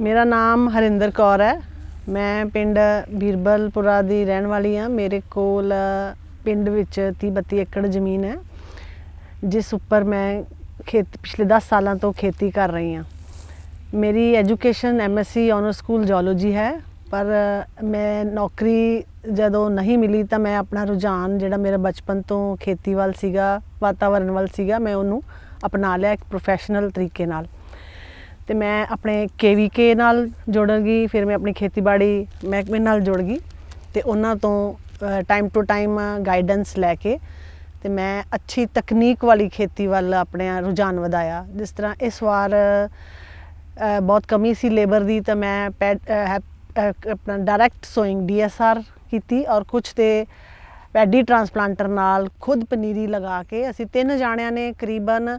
ਮੇਰਾ ਨਾਮ ਹਰਿੰਦਰ ਕੌਰ ਹੈ। ਮੈਂ ਪਿੰਡ ਬੀਰਬਲਪੁਰਾ ਦੀ ਰਹਿਣ ਵਾਲੀ ਹਾਂ। ਮੇਰੇ ਕੋਲ ਪਿੰਡ ਵਿੱਚ 30 32 ਏਕੜ ਜ਼ਮੀਨ ਹੈ, ਜਿਸ ਉੱਪਰ ਮੈਂ ਖੇਤ, ਪਿਛਲੇ 10 ਸਾਲਾਂ ਤੋਂ ਖੇਤੀ ਕਰ ਰਹੀ ਹਾਂ। ਮੇਰੀ education MSc honour school geology ਹੈ, ਪਰ ਮੈਂ ਨੌਕਰੀ ਜਦੋਂ ਨਹੀਂ ਮਿਲੀ ਤਾਂ ਮੈਂ ਆਪਣਾ ਰੁਝਾਨ, ਜਿਹੜਾ ਮੇਰਾ ਬਚਪਨ ਤੋਂ ਖੇਤੀ ਵੱਲ ਸੀਗਾ ਵਾਤਾਵਰਣ ਵੱਲ ਸੀਗਾ, ਮੈਂ ਉਹਨੂੰ ਅਪਣਾ ਲਿਆ ਇੱਕ ਪ੍ਰੋਫੈਸ਼ਨਲ ਤਰੀਕੇ ਨਾਲ। ਤੇ ਮੈਂ ਆਪਣੇ ਕੇਵੀਕੇ ਨਾਲ ਜੁੜ ਗਈ, ਫਿਰ ਮੈਂ ਆਪਣੀ ਖੇਤੀਬਾੜੀ ਮਹਿਕਮੇ ਨਾਲ ਜੁੜ ਗਈ ਤੇ ਉਹਨਾਂ ਤੋਂ ਟਾਈਮ ਟੂ ਟਾਈਮ ਗਾਈਡੈਂਸ ਲੈ ਕੇ ਤੇ ਮੈਂ ਅੱਛੀ ਤਕਨੀਕ ਵਾਲੀ ਖੇਤੀ ਵੱਲ ਆਪਣੇ ਰੁਝਾਨ ਵਧਾਇਆ, ਜਿਸ ਤਰ੍ਹਾਂ ਇਸ ਵਾਰ ਬਹੁਤ ਕਮੀ ਸੀ ਲੇਬਰ ਦੀ ਤਾਂ ਮੈਂ ਪੈਡ- ਹੈ- ਆਪਣਾ ਡਾਇਰੈਕਟ ਸੋਇੰਗ ਡੀਐਸਆਰ ਕੀਤੀ ਔਰ ਕੁਝ ਤੇ ਪੈਡੀ ਟਰਾਂਸਪਲਾਂਟਰ ਨਾਲ ਖੁਦ ਪਨੀਰੀ ਲਗਾ ਕੇ ਅਸੀਂ ਤਿੰਨ ਜਾਣਿਆਂ ਨੇ ਕਰੀਬਨ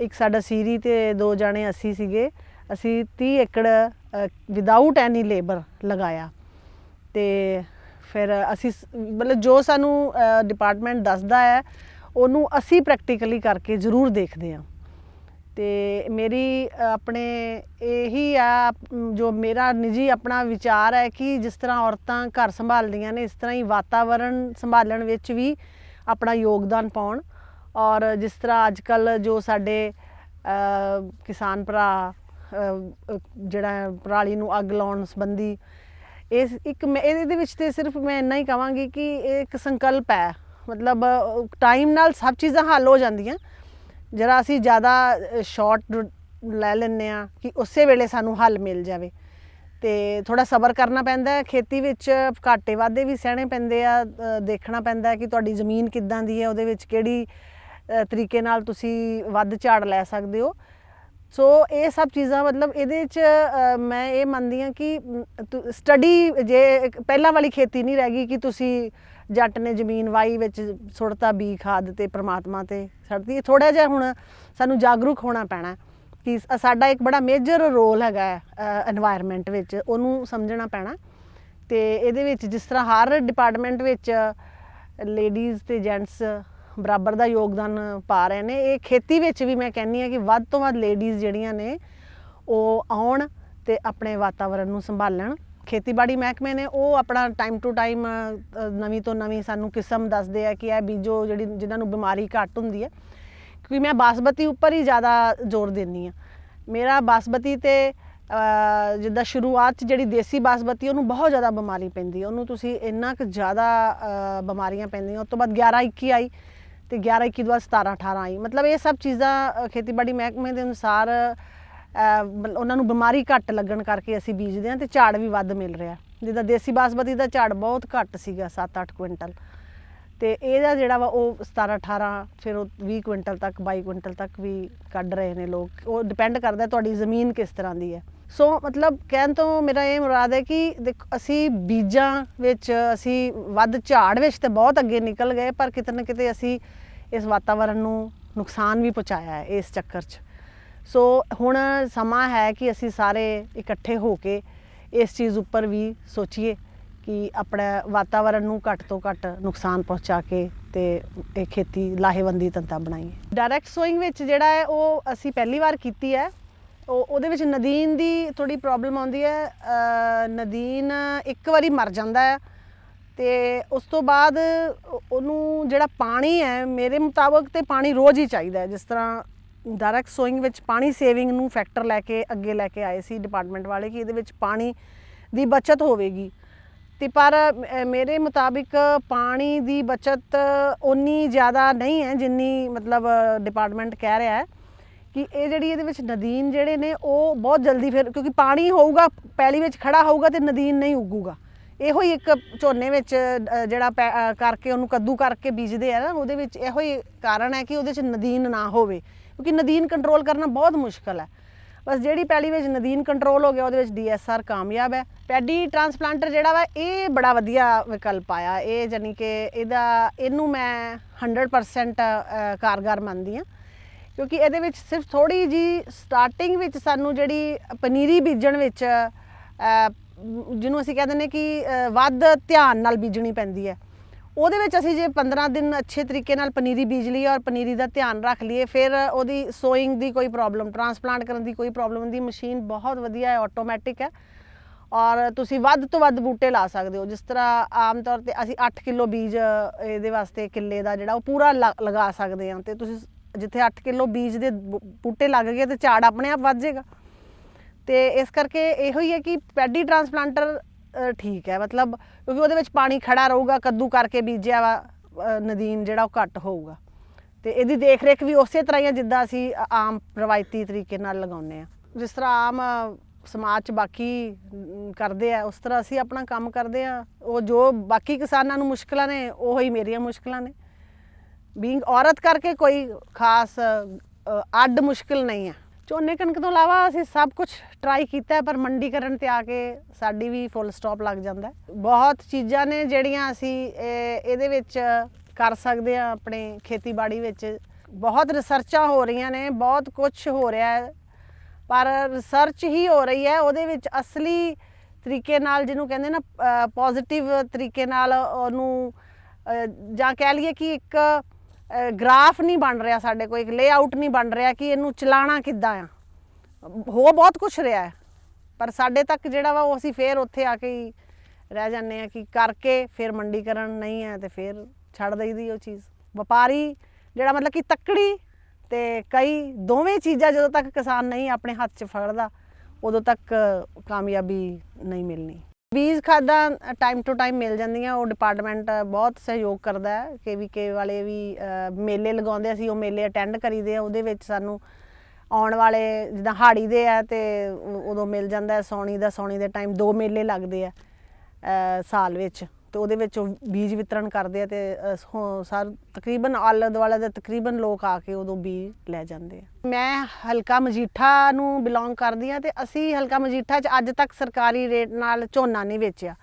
ਇੱਕ ਸਾਡਾ ਸੀਰੀ ਤੇ ਦੋ ਜਾਣੇ ਅਸੀਂ ਸੀਗੇ, ਅਸੀਂ 30 ਏਕੜ ਵਿਦਆਊਟ ਐਨੀ ਲੇਬਰ ਲਗਾਇਆ। ਤੇ ਫਿਰ ਅਸੀਂ ਮਤਲਬ ਜੋ ਸਾਨੂੰ ਡਿਪਾਰਟਮੈਂਟ ਦੱਸਦਾ ਹੈ, ਉਹਨੂੰ ਅਸੀਂ ਪ੍ਰੈਕਟੀਕਲੀ ਕਰਕੇ ਜ਼ਰੂਰ ਦੇਖਦੇ ਹਾਂ। ਤੇ ਮੇਰੀ ਆਪਣੇ ਇਹੀ ਆ ਜੋ ਮੇਰਾ ਨਿੱਜੀ ਆਪਣਾ ਵਿਚਾਰ ਹੈ ਕਿ ਜਿਸ ਤਰ੍ਹਾਂ ਔਰਤਾਂ ਘਰ ਸੰਭਾਲਦੀਆਂ ਨੇ, ਇਸ ਤਰ੍ਹਾਂ ਹੀ ਵਾਤਾਵਰਣ ਸੰਭਾਲਣ ਵਿੱਚ ਵੀ ਆਪਣਾ ਯੋਗਦਾਨ ਪਾਉਣ। ਔਰ ਜਿਸ ਤਰ੍ਹਾਂ ਅੱਜ ਕੱਲ ਜੋ ਸਾਡੇ ਕਿਸਾਨ ਭਰਾ ਜਿਹੜਾ ਪਰਾਲੀ ਨੂੰ ਅੱਗ ਲਾਉਣ ਸੰਬੰਧੀ ਇਸ ਇੱਕ ਮੈਂ ਇਹਦੇ ਵਿੱਚ ਤੇ ਸਿਰਫ ਮੈਂ ਇੰਨਾ ਹੀ ਕਹਾਂਗੀ ਕਿ ਇਹ ਇੱਕ ਸੰਕਲਪ ਹੈ। ਮਤਲਬ ਟਾਈਮ ਨਾਲ ਸਭ ਚੀਜ਼ਾਂ ਹੱਲ ਹੋ ਜਾਂਦੀਆਂ। ਜਰਾ ਅਸੀਂ ਜ਼ਿਆਦਾ ਸ਼ਾਰਟ ਲੈ ਲੈਂਦੇ ਆ ਕਿ ਉਸੇ ਵੇਲੇ ਸਾਨੂੰ ਹੱਲ ਮਿਲ ਜਾਵੇ। ਤੇ ਥੋੜਾ ਸਬਰ ਕਰਨਾ ਪੈਂਦਾ ਹੈ। ਖੇਤੀ ਵਿੱਚ ਘਾਟੇ ਵਾਧੇ ਵੀ ਸਹਿਣੇ ਪੈਂਦੇ ਆ ਦੇਖਣਾ ਪੈਂਦਾ ਕਿ ਤੁਹਾਡੀ ਜ਼ਮੀਨ ਕਿੱਦਾਂ ਦੀ ਹੈ, ਉਹਦੇ ਵਿੱਚ ਕਿਹੜੀ ਤਰੀਕੇ ਨਾਲ ਤੁਸੀਂ ਵੱਧ ਝਾੜ ਲੈ ਸਕਦੇ ਹੋ। ਸੋ ਇਹ ਸਭ ਚੀਜ਼ਾਂ ਮਤਲਬ ਇਹਦੇ ਚ ਮੈਂ ਇਹ ਮੰਨਦੀ ਹਾਂ ਕਿ ਸਟੱਡੀ ਜੇ ਪਹਿਲਾਂ ਵਾਲੀ ਖੇਤੀ ਨਹੀਂ ਰਹਿ ਗਈ ਕਿ ਤੁਸੀਂ ਜੱਟ ਨੇ ਜ਼ਮੀਨ ਵਾਈ ਵਿੱਚ ਸੁੱਟਤਾ, ਬੀ ਖਾਦ ਤੇ ਪ੍ਰਮਾਤਮਾ ਤੇ ਛੱਡਦੀ ਥੋੜਾ ਜਿਹਾ ਹੁਣ ਸਾਨੂੰ ਜਾਗਰੂਕ ਹੋਣਾ ਪੈਣਾ ਕਿ ਸਾਡਾ ਇੱਕ ਬੜਾ ਮੇਜਰ ਰੋਲ ਹੈਗਾ এনवायरमेंट ਵਿੱਚ। ਉਹਨੂੰ ਸਮਝਣਾ ਪੈਣਾ। ਤੇ ਇਹਦੇ ਵਿੱਚ ਜਿਸ ਤਰ੍ਹਾਂ ਹਰ ਡਿਪਾਰਟਮੈਂਟ ਵਿੱਚ ਲੇਡੀਜ਼ ਤੇ ਜੈਂਟਸ ਬਰਾਬਰ ਦਾ ਯੋਗਦਾਨ ਪਾ ਰਹੇ ਨੇ। ਇਹ ਖੇਤੀ ਵਿੱਚ ਵੀ ਮੈਂ ਕਹਿੰਨੀ ਆ ਕਿ ਵੱਧ ਤੋਂ ਵੱਧ ਲੇਡੀਜ਼ ਜਿਹੜੀਆਂ ਨੇ, ਉਹ ਆਉਣ ਤੇ ਆਪਣੇ ਵਾਤਾਵਰਣ ਨੂੰ ਸੰਭਾਲਣ। ਖੇਤੀਬਾੜੀ ਮਹਿਕਮੇ ਨੇ ਉਹ ਆਪਣਾ ਟਾਈਮ ਟੂ ਟਾਈਮ ਨਵੀਂ ਤੋਂ ਨਵੀਂ ਸਾਨੂੰ ਕਿਸਮ ਦੱਸਦੇ ਆ ਕਿ ਇਹ ਬੀਜੋ ਜਿਹੜੀ, ਜਿਨ੍ਹਾਂ ਨੂੰ ਬਿਮਾਰੀ ਘੱਟ ਹੁੰਦੀ ਹੈ। ਕਿਉਂਕਿ ਮੈਂ ਬਾਸਮਤੀ ਉੱਪਰ ਹੀ ਜ਼ਿਆਦਾ ਜ਼ੋਰ ਦਿੰਨੀ ਆ ਮੇਰਾ ਬਾਸਮਤੀ ਤੇ ਜਿੱਦਾਂ ਸ਼ੁਰੂਆਤ 'ਚ ਜਿਹੜੀ ਦੇਸੀ ਬਾਸਮਤੀ, ਉਹਨੂੰ ਬਹੁਤ ਜ਼ਿਆਦਾ ਬਿਮਾਰੀ ਪੈਂਦੀ ਹੈ। ਉਹਨੂੰ ਤੁਸੀਂ ਇੰਨਾ ਕੁ ਜ਼ਿਆਦਾ ਬਿਮਾਰੀਆਂ ਪੈਂਦੀਆਂ। ਉਸ ਤੋਂ ਬਾਅਦ 11 21 ਆਈ। ਤੇ 11 21 ਤੋਂ ਬਾਅਦ 17 18 ਆਈ। ਮਤਲਬ ਇਹ ਸਭ ਚੀਜ਼ਾਂ ਖੇਤੀਬਾੜੀ ਮਹਿਕਮੇ ਦੇ ਅਨੁਸਾਰ ਮਤਲਬ ਉਹਨਾਂ ਨੂੰ ਬਿਮਾਰੀ ਘੱਟ ਲੱਗਣ ਕਰਕੇ ਅਸੀਂ ਬੀਜਦੇ ਹਾਂ ਤੇ ਝਾੜ ਵੀ ਵੱਧ ਮਿਲ ਰਿਹਾ। ਜਿੱਦਾਂ ਦੇਸੀ ਬਾਸਮਤੀ ਦਾ ਝਾੜ ਬਹੁਤ ਘੱਟ ਸੀਗਾ 7-8 ਕੁਇੰਟਲ। ਤੇ ਇਹਦਾ ਜਿਹੜਾ ਵਾ ਉਹ 17 18 ਫਿਰ ਉਹ 20 ਕੁਇੰਟਲ ਤੱਕ 22 ਕੁਇੰਟਲ ਤੱਕ ਵੀ ਕੱਢ ਰਹੇ ਨੇ ਲੋਕ। ਉਹ ਡਿਪੈਂਡ ਕਰਦਾ ਤੁਹਾਡੀ ਜ਼ਮੀਨ ਕਿਸ ਤਰ੍ਹਾਂ ਦੀ ਹੈ। ਸੋ ਮਤਲਬ ਕਹਿਣ ਤੋਂ ਮੇਰਾ ਇਹ ਮੁਰਾਦ ਹੈ ਕਿ ਦੇਖੋ, ਅਸੀਂ ਬੀਜਾਂ ਵਿੱਚ, ਅਸੀਂ ਵੱਧ ਝਾੜ ਵਿੱਚ ਤੇ ਬਹੁਤ ਅੱਗੇ ਨਿਕਲ ਗਏ, ਪਰ ਕਿਤੇ ਨਾ ਕਿਤੇ ਅਸੀਂ ਇਸ ਵਾਤਾਵਰਣ ਨੂੰ ਨੁਕਸਾਨ ਵੀ ਪਹੁੰਚਾਇਆ ਹੈ ਇਸ ਚੱਕਰ 'ਚ। ਸੋ ਹੁਣ ਸਮਾਂ ਹੈ ਕਿ ਅਸੀਂ ਸਾਰੇ ਇਕੱਠੇ ਹੋ ਕੇ ਇਸ ਚੀਜ਼ ਉੱਪਰ ਵੀ ਸੋਚੀਏ ਕਿ ਆਪਣਾ ਵਾਤਾਵਰਣ ਨੂੰ ਘੱਟ ਤੋਂ ਘੱਟ ਨੁਕਸਾਨ ਪਹੁੰਚਾ ਕੇ ਤੇ ਇਹ ਖੇਤੀ ਲਾਹੇਵੰਦੀ ਧੰਦਾ ਬਣਾਈਏ। ਡਾਇਰੈਕਟ ਸੋਇੰਗ ਵਿੱਚ ਜਿਹੜਾ ਹੈ ਉਹ ਅਸੀਂ ਪਹਿਲੀ ਵਾਰ ਕੀਤੀ ਹੈ। ਉਹ ਉਹਦੇ ਵਿੱਚ ਨਦੀਨ ਦੀ ਥੋੜੀ ਪ੍ਰੋਬਲਮ ਆਉਂਦੀ ਹੈ। ਨਦੀਨ ਇੱਕ ਵਾਰੀ ਮਰ ਜਾਂਦਾ ਹੈ। ਤੇ ਉਸ ਤੋਂ ਬਾਅਦ ਉਹਨੂੰ ਜਿਹੜਾ ਪਾਣੀ ਹੈ, ਮੇਰੇ ਮੁਤਾਬਕ ਤੇ ਪਾਣੀ ਰੋਜ਼ ਹੀ ਚਾਹੀਦਾ ਹੈ। ਜਿਸ ਤਰ੍ਹਾਂ ਡਾਇਰੈਕਟ ਸੋਇੰਗ ਵਿੱਚ ਪਾਣੀ ਸੇਵਿੰਗ ਨੂੰ ਫੈਕਟਰ ਲੈ ਕੇ ਅੱਗੇ ਲੈ ਕੇ ਆਏ ਸੀ ਡਿਪਾਰਟਮੈਂਟ ਵਾਲੇ ਕਿ ਇਹਦੇ ਵਿੱਚ ਪਾਣੀ ਦੀ ਬਚਤ ਹੋਵੇਗੀ। ਤੇ ਪਰ ਮੇਰੇ ਮੁਤਾਬਿਕ ਪਾਣੀ ਦੀ ਬਚਤ ਉਨੀ ਜ਼ਿਆਦਾ ਨਹੀਂ ਹੈ ਜਿੰਨੀ ਮਤਲਬ ਡਿਪਾਰਟਮੈਂਟ ਕਹਿ ਰਿਹਾ ਹੈ ਕਿ ਇਹ ਜਿਹੜੀ ਇਹਦੇ ਵਿੱਚ ਨਦੀਨ ਜਿਹੜੇ ਨੇ ਉਹ ਬਹੁਤ ਜਲਦੀ ਫਿਰ ਕਿਉਂਕਿ ਪਾਣੀ ਹੋਊਗਾ, ਪੈਲੀ ਵਿੱਚ ਖੜਾ ਹੋਊਗਾ ਤੇ ਨਦੀਨ ਨਹੀਂ ਉੱਗੂਗਾ। ਇਹੋ ਹੀ ਇੱਕ ਝੋਨੇ ਵਿੱਚ ਜਿਹੜਾ ਪੈ- ਕਰਕੇ ਉਹਨੂੰ ਕੱਦੂ ਕਰਕੇ ਬੀਜਦੇ ਆ ਨਾ, ਉਹਦੇ ਵਿੱਚ ਇਹੋ ਹੀ ਕਾਰਨ ਹੈ ਕਿ ਉਹਦੇ 'ਚ ਨਦੀਨ ਨਾ ਹੋਵੇ। ਕਿਉਂਕਿ ਨਦੀਨ ਕੰਟਰੋਲ ਕਰਨਾ ਬਹੁਤ ਮੁਸ਼ਕਲ ਹੈ। ਬਸ ਜਿਹੜੀ ਪੈਲੀ ਵਿੱਚ ਨਦੀਨ ਕੰਟਰੋਲ ਹੋ ਗਿਆ, ਉਹਦੇ ਵਿੱਚ ਡੀਐਸਆਰ ਕਾਮਯਾਬ ਹੈ। ਪੈਡੀ ਟਰਾਂਸਪਲਾਂਟਰ ਜਿਹੜਾ ਵਾ, ਇਹ ਬੜਾ ਵਧੀਆ ਵਿਕਲਪ ਆਇਆ। ਇਹ ਜਾਨੀ ਕਿ ਇਹਦਾ, ਇਹਨੂੰ ਮੈਂ 100% ਕਾਰਗਰ ਮੰਨਦੀ ਹਾਂ। ਕਿਉਂਕਿ ਇਹਦੇ ਵਿੱਚ ਸਿਰਫ ਥੋੜੀ ਜੀ ਸਟਾਰਟਿੰਗ ਵਿੱਚ ਸਾਨੂੰ ਜਿਹੜੀ ਪਨੀਰੀ ਬੀਜਣ ਵਿੱਚ ਜਿਹਨੂੰ ਅਸੀਂ ਕਹਿ ਨੇ ਕਿ ਵੱਧ ਧਿਆਨ ਨਾਲ ਬੀਜਣੀ ਪੈਂਦੀ ਹੈ। ਉਹਦੇ ਵਿੱਚ ਅਸੀਂ ਜੇ 15 ਦਿਨ ਅੱਛੇ ਤਰੀਕੇ ਨਾਲ ਪਨੀਰੀ ਬੀਜ ਲਈ ਔਰ ਪਨੀਰੀ ਦਾ ਧਿਆਨ ਰੱਖ ਲਈਏ, ਫਿਰ ਉਹਦੀ ਸੋਇੰਗ ਦੀ ਕੋਈ ਪ੍ਰੋਬਲਮ ਟਰਾਂਸਪਲਾਂਟ ਕਰਨ ਦੀ ਕੋਈ ਪ੍ਰੋਬਲਮ ਦੀ ਮਸ਼ੀਨ ਬਹੁਤ ਵਧੀਆ ਹੈ ਆਟੋਮੈਟਿਕ ਹੈ। ਔਰ ਤੁਸੀਂ ਵੱਧ ਤੋਂ ਵੱਧ ਬੂਟੇ ਲਾ ਸਕਦੇ ਹੋ। ਜਿਸ ਤਰ੍ਹਾਂ ਆਮ ਤੌਰ ਤੇ ਅਸੀਂ 8 ਕਿਲੋ ਬੀਜ, ਇਹਦੇ ਵਾਸਤੇ ਕਿੱਲੇ ਦਾ ਜਿਹੜਾ ਉਹ ਪੂਰਾ ਲ- ਲਗਾ ਸਕਦੇ ਹਾਂ। ਤੇ ਤੁਸੀਂ ਜਿੱਥੇ 8 ਕਿਲੋ ਬੀਜ ਦੇ ਬੂ- ਬੂਟੇ ਲੱਗ ਗਏ ਤੇ ਝਾੜ ਆਪਣੇ ਆਪ ਵੱਧ ਜਾਏਗਾ। ਤੇ ਇਸ ਕਰਕੇ ਇਹੋ ਹੀ ਹੈ ਕਿ ਪੈਡੀ ਟਰਾਂਸਪਲਾਂਟਰ ਠੀਕ ਹੈ, ਮਤਲਬ ਕਿਉਂਕਿ ਉਹਦੇ ਵਿੱਚ ਪਾਣੀ ਖੜਾ ਰਹੂਗਾ, ਕੱਦੂ ਕਰਕੇ ਬੀਜਿਆ ਵਾ ਨਦੀਨ ਜਿਹੜਾ ਉਹ ਘੱਟ ਹੋਊਗਾ। ਤੇ ਇਹਦੀ ਦੇਖ ਰੇਖ ਵੀ ਉਸੇ ਤਰ੍ਹਾਂ ਹੀ ਆ ਜਿੱਦਾਂ ਅਸੀਂ ਆਮ ਰਵਾਇਤੀ ਤਰੀਕੇ ਨਾਲ ਲਗਾਉਂਦੇ ਆ ਜਿਸ ਤਰ੍ਹਾਂ ਆਮ ਸਮਾਜ 'ਚ ਬਾਕੀ ਕਰਦੇ ਆ, ਉਸ ਤਰ੍ਹਾਂ ਅਸੀਂ ਆਪਣਾ ਕੰਮ ਕਰਦੇ ਆ ਉਹ ਜੋ ਬਾਕੀ ਕਿਸਾਨਾਂ ਨੂੰ ਮੁਸ਼ਕਲਾਂ ਨੇ, ਉਹ ਹੀ ਮੇਰੀਆਂ ਮੁਸ਼ਕਲਾਂ ਨੇ। ਬੀਇੰਗ ਔਰਤ ਕਰਕੇ ਕੋਈ ਖਾਸ ਅੱਡ ਮੁਸ਼ਕਲ ਨਹੀਂ ਹੈ। ਝੋਨੇ ਕਣਕ ਤੋਂ ਇਲਾਵਾ ਅਸੀਂ ਸਭ ਕੁਝ ਟਰਾਈ ਕੀਤਾ ਪਰ ਮੰਡੀਕਰਨ ਤੇ ਆ ਕੇ ਸਾਡੀ ਵੀ ਫੁੱਲ ਸਟਾਪ ਲੱਗ ਜਾਂਦਾ ਬਹੁਤ ਚੀਜ਼ਾਂ ਨੇ ਜਿਹੜੀਆਂ ਅਸੀਂ ਇਹਦੇ ਵਿੱਚ ਕਰ ਸਕਦੇ ਆ ਆਪਣੇ ਖੇਤੀਬਾੜੀ ਵਿੱਚ। ਬਹੁਤ ਰਿਸਰਚਾਂ ਹੋ ਰਹੀਆਂ ਨੇ, ਬਹੁਤ ਕੁਝ ਹੋ ਰਿਹਾ ਹੈ। ਪਰ ਰਿਸਰਚ ਹੀ ਹੋ ਰਹੀ ਹੈ, ਉਹਦੇ ਵਿੱਚ ਅਸਲੀ ਤਰੀਕੇ ਨਾਲ ਜਿਹਨੂੰ ਕਹਿੰਦੇ ਨਾ ਪੋਜ਼ਿਟਿਵ ਤਰੀਕੇ ਨਾਲ ਉਹਨੂੰ ਜਾਂ ਕਹਿ ਲਈਏ ਕਿ ਇੱਕ ਗ੍ਰਾਫ ਨਹੀਂ ਬਣ ਰਿਹਾ ਸਾਡੇ ਕੋਲ, ਇੱਕ ਲੇਆਊਟ ਨਹੀਂ ਬਣ ਰਿਹਾ ਕਿ ਇਹਨੂੰ ਚਲਾਣਾ ਕਿੱਦਾਂ ਆ। ਹੋ ਬਹੁਤ ਕੁਝ ਰਿਹਾ ਹੈ, ਪਰ ਸਾਡੇ ਤੱਕ ਜਿਹੜਾ ਵਾ ਉਹ ਅਸੀਂ ਫੇਰ ਉੱਥੇ ਆ ਕੇ ਹੀ ਰਹਿ ਜਾਂਦੇ ਆ ਕਿ ਕਰਕੇ ਫਿਰ ਮੰਡੀਕਰਨ ਨਹੀਂ ਹੈ ਤੇ ਫਿਰ ਛੱਡ ਦਈਦੀ ਉਹ ਚੀਜ਼। ਵਪਾਰੀ ਜਿਹੜਾ ਮਤਲਬ ਕਿ ਤੱਕੜੀ ਤੇ ਕਈ ਦੋਵੇਂ ਚੀਜ਼ਾਂ ਜਦੋਂ ਤੱਕ ਕਿਸਾਨ ਨਹੀਂ ਆਪਣੇ ਹੱਥ 'ਚ ਫੜਦਾ, ਉਦੋਂ ਤੱਕ ਕਾਮਯਾਬੀ ਨਹੀਂ ਮਿਲਣੀ। ਬੀਜ ਖਾਦਾਂ ਟਾਈਮ ਟੂ ਟਾਈਮ ਮਿਲ ਜਾਂਦੀਆਂ, ਉਹ ਡਿਪਾਰਟਮੈਂਟ ਬਹੁਤ ਸਹਿਯੋਗ ਕਰਦਾ ਹੈ ਕੇਵੀਕੇ ਵਾਲੇ ਵੀ ਮੇਲੇ ਲਗਾਉਂਦੇ ਅਸੀਂ ਉਹ ਮੇਲੇ ਅਟੈਂਡ ਕਰੀਦੇ ਆ, ਉਹਦੇ ਵਿੱਚ ਸਾਨੂੰ ਆਉਣ ਵਾਲੇ ਜਿੱਦਾਂ ਹਾੜੀ ਦੇ ਆ ਤੇ ਉਦੋਂ ਮਿਲ ਜਾਂਦਾ ਹੈ, ਸੌਣੀ ਦਾ, ਸੌਣੀ ਦੇ ਟਾਈਮ ਦੋ ਮੇਲੇ ਲੱਗਦੇ ਆ ਸਾਲ ਵਿੱਚ। ਤੇ ਉਹਦੇ ਵਿੱਚ ਉਹ ਬੀਜ ਵਿਤਰਨ ਕਰਦੇ ਆ ਤੇ ਅ, ਸਰ ਤਕਰੀਬਨ ਆਲੇ ਦੁਆਲੇ ਦੇ ਤਕਰੀਬਨ ਲੋਕ ਆ ਕੇ ਉਦੋਂ ਬੀਜ ਲੈ ਜਾਂਦੇ ਆ। ਮੈਂ ਹਲਕਾ ਮਜੀਠਾ ਨੂੰ ਬਿਲੋਂਗ ਕਰਦੀ ਆ ਤੇ ਅਸੀਂ ਹਲਕਾ ਮਜੀਠਾ 'ਚ ਅੱਜ ਤੱਕ ਸਰਕਾਰੀ ਰੇਟ ਨਾਲ ਝੋਨਾ ਨਹੀਂ ਵੇਚਿਆ।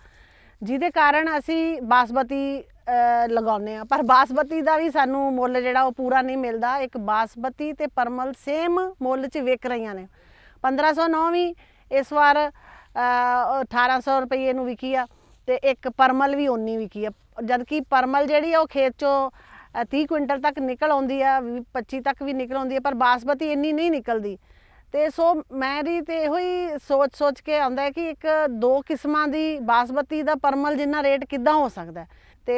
ਜਿਹਦੇ ਕਾਰਨ ਅਸੀਂ ਬਾਸਮਤੀ ਅ, ਲਗਾਉਂਦੇ ਆ। ਪਰ ਬਾਸਮਤੀ ਦਾ ਵੀ ਸਾਨੂੰ ਮੁੱਲ ਜਿਹੜਾ ਉਹ ਪੂਰਾ ਨਹੀਂ ਮਿਲਦਾ। ਇੱਕ ਬਾਸਮਤੀ ਤੇ ਪਰਮਲ ਸੇਮ ਮੁੱਲ 'ਚ ਵਿਕ ਰਹੀਆਂ ਨੇ। 1509 ਵੀ ਇਸ ਵਾਰ ਅ, 1800 ਰੁਪਏ ਨੂੰ ਵਿਕੀ ਆ। ਤੇ ਇੱਕ ਪਰਮਲ ਵੀ ਉਨੀ ਵਿਕੀ ਆ। ਜਦ ਕਿ ਪਰਮਲ ਜਿਹੜੀ ਆ ਉਹ ਖੇਤ 'ਚੋਂ ਅ, 30 ਕੁਇੰਟਲ ਤੱਕ ਨਿਕਲ ਆਉਂਦੀ ਆ 25 ਤੱਕ ਵੀ ਨਿਕਲ ਆਉਂਦੀ ਆ ਪਰ ਬਾਸਮਤੀ ਇੰਨੀ ਨਹੀਂ ਨਿਕਲਦੀ। ਤੇ ਸੋ ਮੇਰੀ ਤੇ ਇਹੋ ਹੀ ਸੋਚ ਸੋਚ ਕੇ ਆਉਂਦਾ ਹੈ ਕਿ ਇੱਕ ਦੋ ਕਿਸਮਾਂ ਦੀ ਬਾਸਮਤੀ ਦਾ ਪਰਮਲ ਜਿੰਨਾ ਰੇਟ ਕਿੱਦਾਂ ਹੋ ਸਕਦਾ ਹੈ? ਤੇ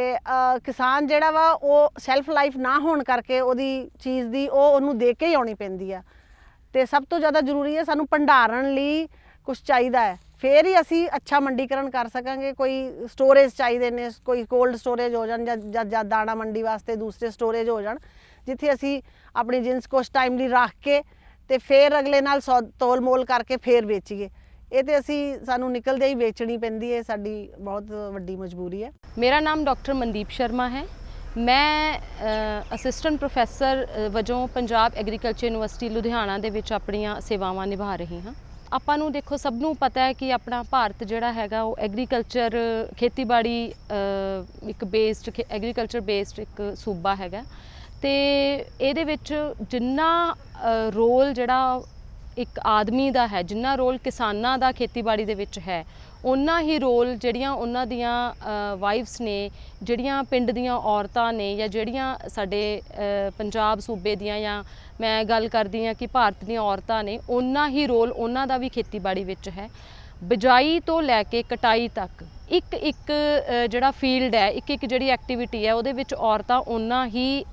ਕਿਸਾਨ ਜਿਹੜਾ ਵਾ ਉਹ ਸੈਲਫ ਲਾਈਫ ਨਾ ਹੋਣ ਕਰਕੇ ਉਹਦੀ ਚੀਜ਼ ਦੀ ਉਹ ਉਹਨੂੰ ਦੇ ਕੇ ਹੀ ਆਉਣੀ ਪੈਂਦੀ ਆ। ਤੇ ਸਭ ਤੋਂ ਜ਼ਿਆਦਾ ਜ਼ਰੂਰੀ ਹੈ ਸਾਨੂੰ ਭੰਡਾਰਨ ਲਈ ਕੁਝ ਚਾਹੀਦਾ ਹੈ। ਫੇਰ ਹੀ ਅਸੀਂ ਅੱਛਾ ਮੰਡੀਕਰਨ ਕਰ ਸਕਾਂਗੇ, ਕੋਈ ਸਟੋਰੇਜ ਚਾਹੀਦੇ ਨੇ, ਕੋਈ ਕੋਲਡ ਸਟੋਰੇਜ ਹੋ ਜਾਣ ਜਾਂ, ਜਾਂ- ਜਾਂ ਦਾਣਾ ਮੰਡੀ ਵਾਸਤੇ ਦੂਸਰੇ ਸਟੋਰੇਜ ਹੋ ਜਾਣ, ਜਿੱਥੇ ਅਸੀਂ ਆਪਣੀ ਜਿੰਸ ਕੁਛ ਟਾਈਮਲੀ ਰੱਖ ਕੇ ਤੇ ਫੇਰ ਅਗਲੇ ਨਾਲ ਸੌ- ਤੋਲ ਮੋਲ ਕਰਕੇ ਫੇਰ ਵੇਚੀਏ। ਇਹ ਤੇ ਅਸੀਂ, ਸਾਨੂੰ ਨਿਕਲਦੇ ਹੀ ਵੇਚਣੀ ਪੈਂਦੀ ਹੈ, ਸਾਡੀ ਬਹੁਤ ਵੱਡੀ ਮਜਬੂਰੀ ਹੈ। ਮੇਰਾ ਨਾਮ ਡਾਕਟਰ ਮਨਦੀਪ ਸ਼ਰਮਾ ਹੈ। ਮੈਂ ਅਸਿਸਟੈਂਟ ਪ੍ਰੋਫੈਸਰ ਵਜੋਂ ਪੰਜਾਬ ਐਗਰੀਕਲਚਰ ਯੂਨੀਵਰਸਿਟੀ ਲੁਧਿਆਣਾ ਦੇ ਵਿੱਚ ਆਪਣੀਆਂ ਸੇਵਾਵਾਂ ਨਿਭਾ ਰਹੀ ਹਾਂ। ਆਪਾਂ ਨੂੰ ਦੇਖੋ, ਸਭ ਨੂੰ ਪਤਾ ਹੈ ਕਿ ਆਪਣਾ ਭਾਰਤ ਜਿਹੜਾ ਹੈਗਾ, ਉਹ ਐਗਰੀਕਲਚਰ ਖੇਤੀਬਾੜੀ ਇੱਕ ਬੇਸਡ ਐਗਰੀਕਲਚਰ ਬੇਸਡ ਇੱਕ ਸੂਬਾ ਹੈਗਾ। ਤੇ ਇਹਦੇ ਵਿੱਚ ਜਿੰਨਾ ਰੋਲ ਜਿਹੜਾ ਇੱਕ ਆਦਮੀ ਦਾ ਹੈ, ਜਿੰਨਾ ਰੋਲ ਕਿਸਾਨਾਂ ਦਾ ਖੇਤੀਬਾੜੀ ਦੇ ਵਿੱਚ ਹੈ ਉਨਾ ਹੀ ਰੋਲ ਜਿਹੜੀਆਂ ਉਹਨਾਂ ਦੀਆਂ ਵਾਈਫਸ ਨੇ, ਜਿਹੜੀਆਂ ਪਿੰਡ ਦੀਆਂ ਔਰਤਾਂ ਨੇ ਜਾਂ ਜਿਹੜੀਆਂ ਸਾਡੇ ਪੰਜਾਬ ਸੂਬੇ ਦੀਆਂ ਜਾਂ ਮੈਂ ਗੱਲ ਕਰਦੀ ਹਾਂ ਕਿ ਭਾਰਤ ਦੀਆਂ ਔਰਤਾਂ ਨੇ ਉਨਾ ਹੀ ਰੋਲ ਉਹਨਾਂ ਦਾ ਵੀ ਖੇਤੀਬਾੜੀ ਵਿੱਚ ਹੈ। ਬਿਜਾਈ ਤੋਂ ਲੈ ਕੇ ਕਟਾਈ ਤੱਕ ਇੱਕ ਇੱਕ ਜਿਹੜਾ ਫੀਲਡ ਹੈ, ਇੱਕ ਇੱਕ ਜਿਹੜੀ ਐਕਟੀਵਿਟੀ ਹੈ, ਉਹਦੇ ਵਿੱਚ ਔਰਤਾਂ ਉਨਾ ਹੀ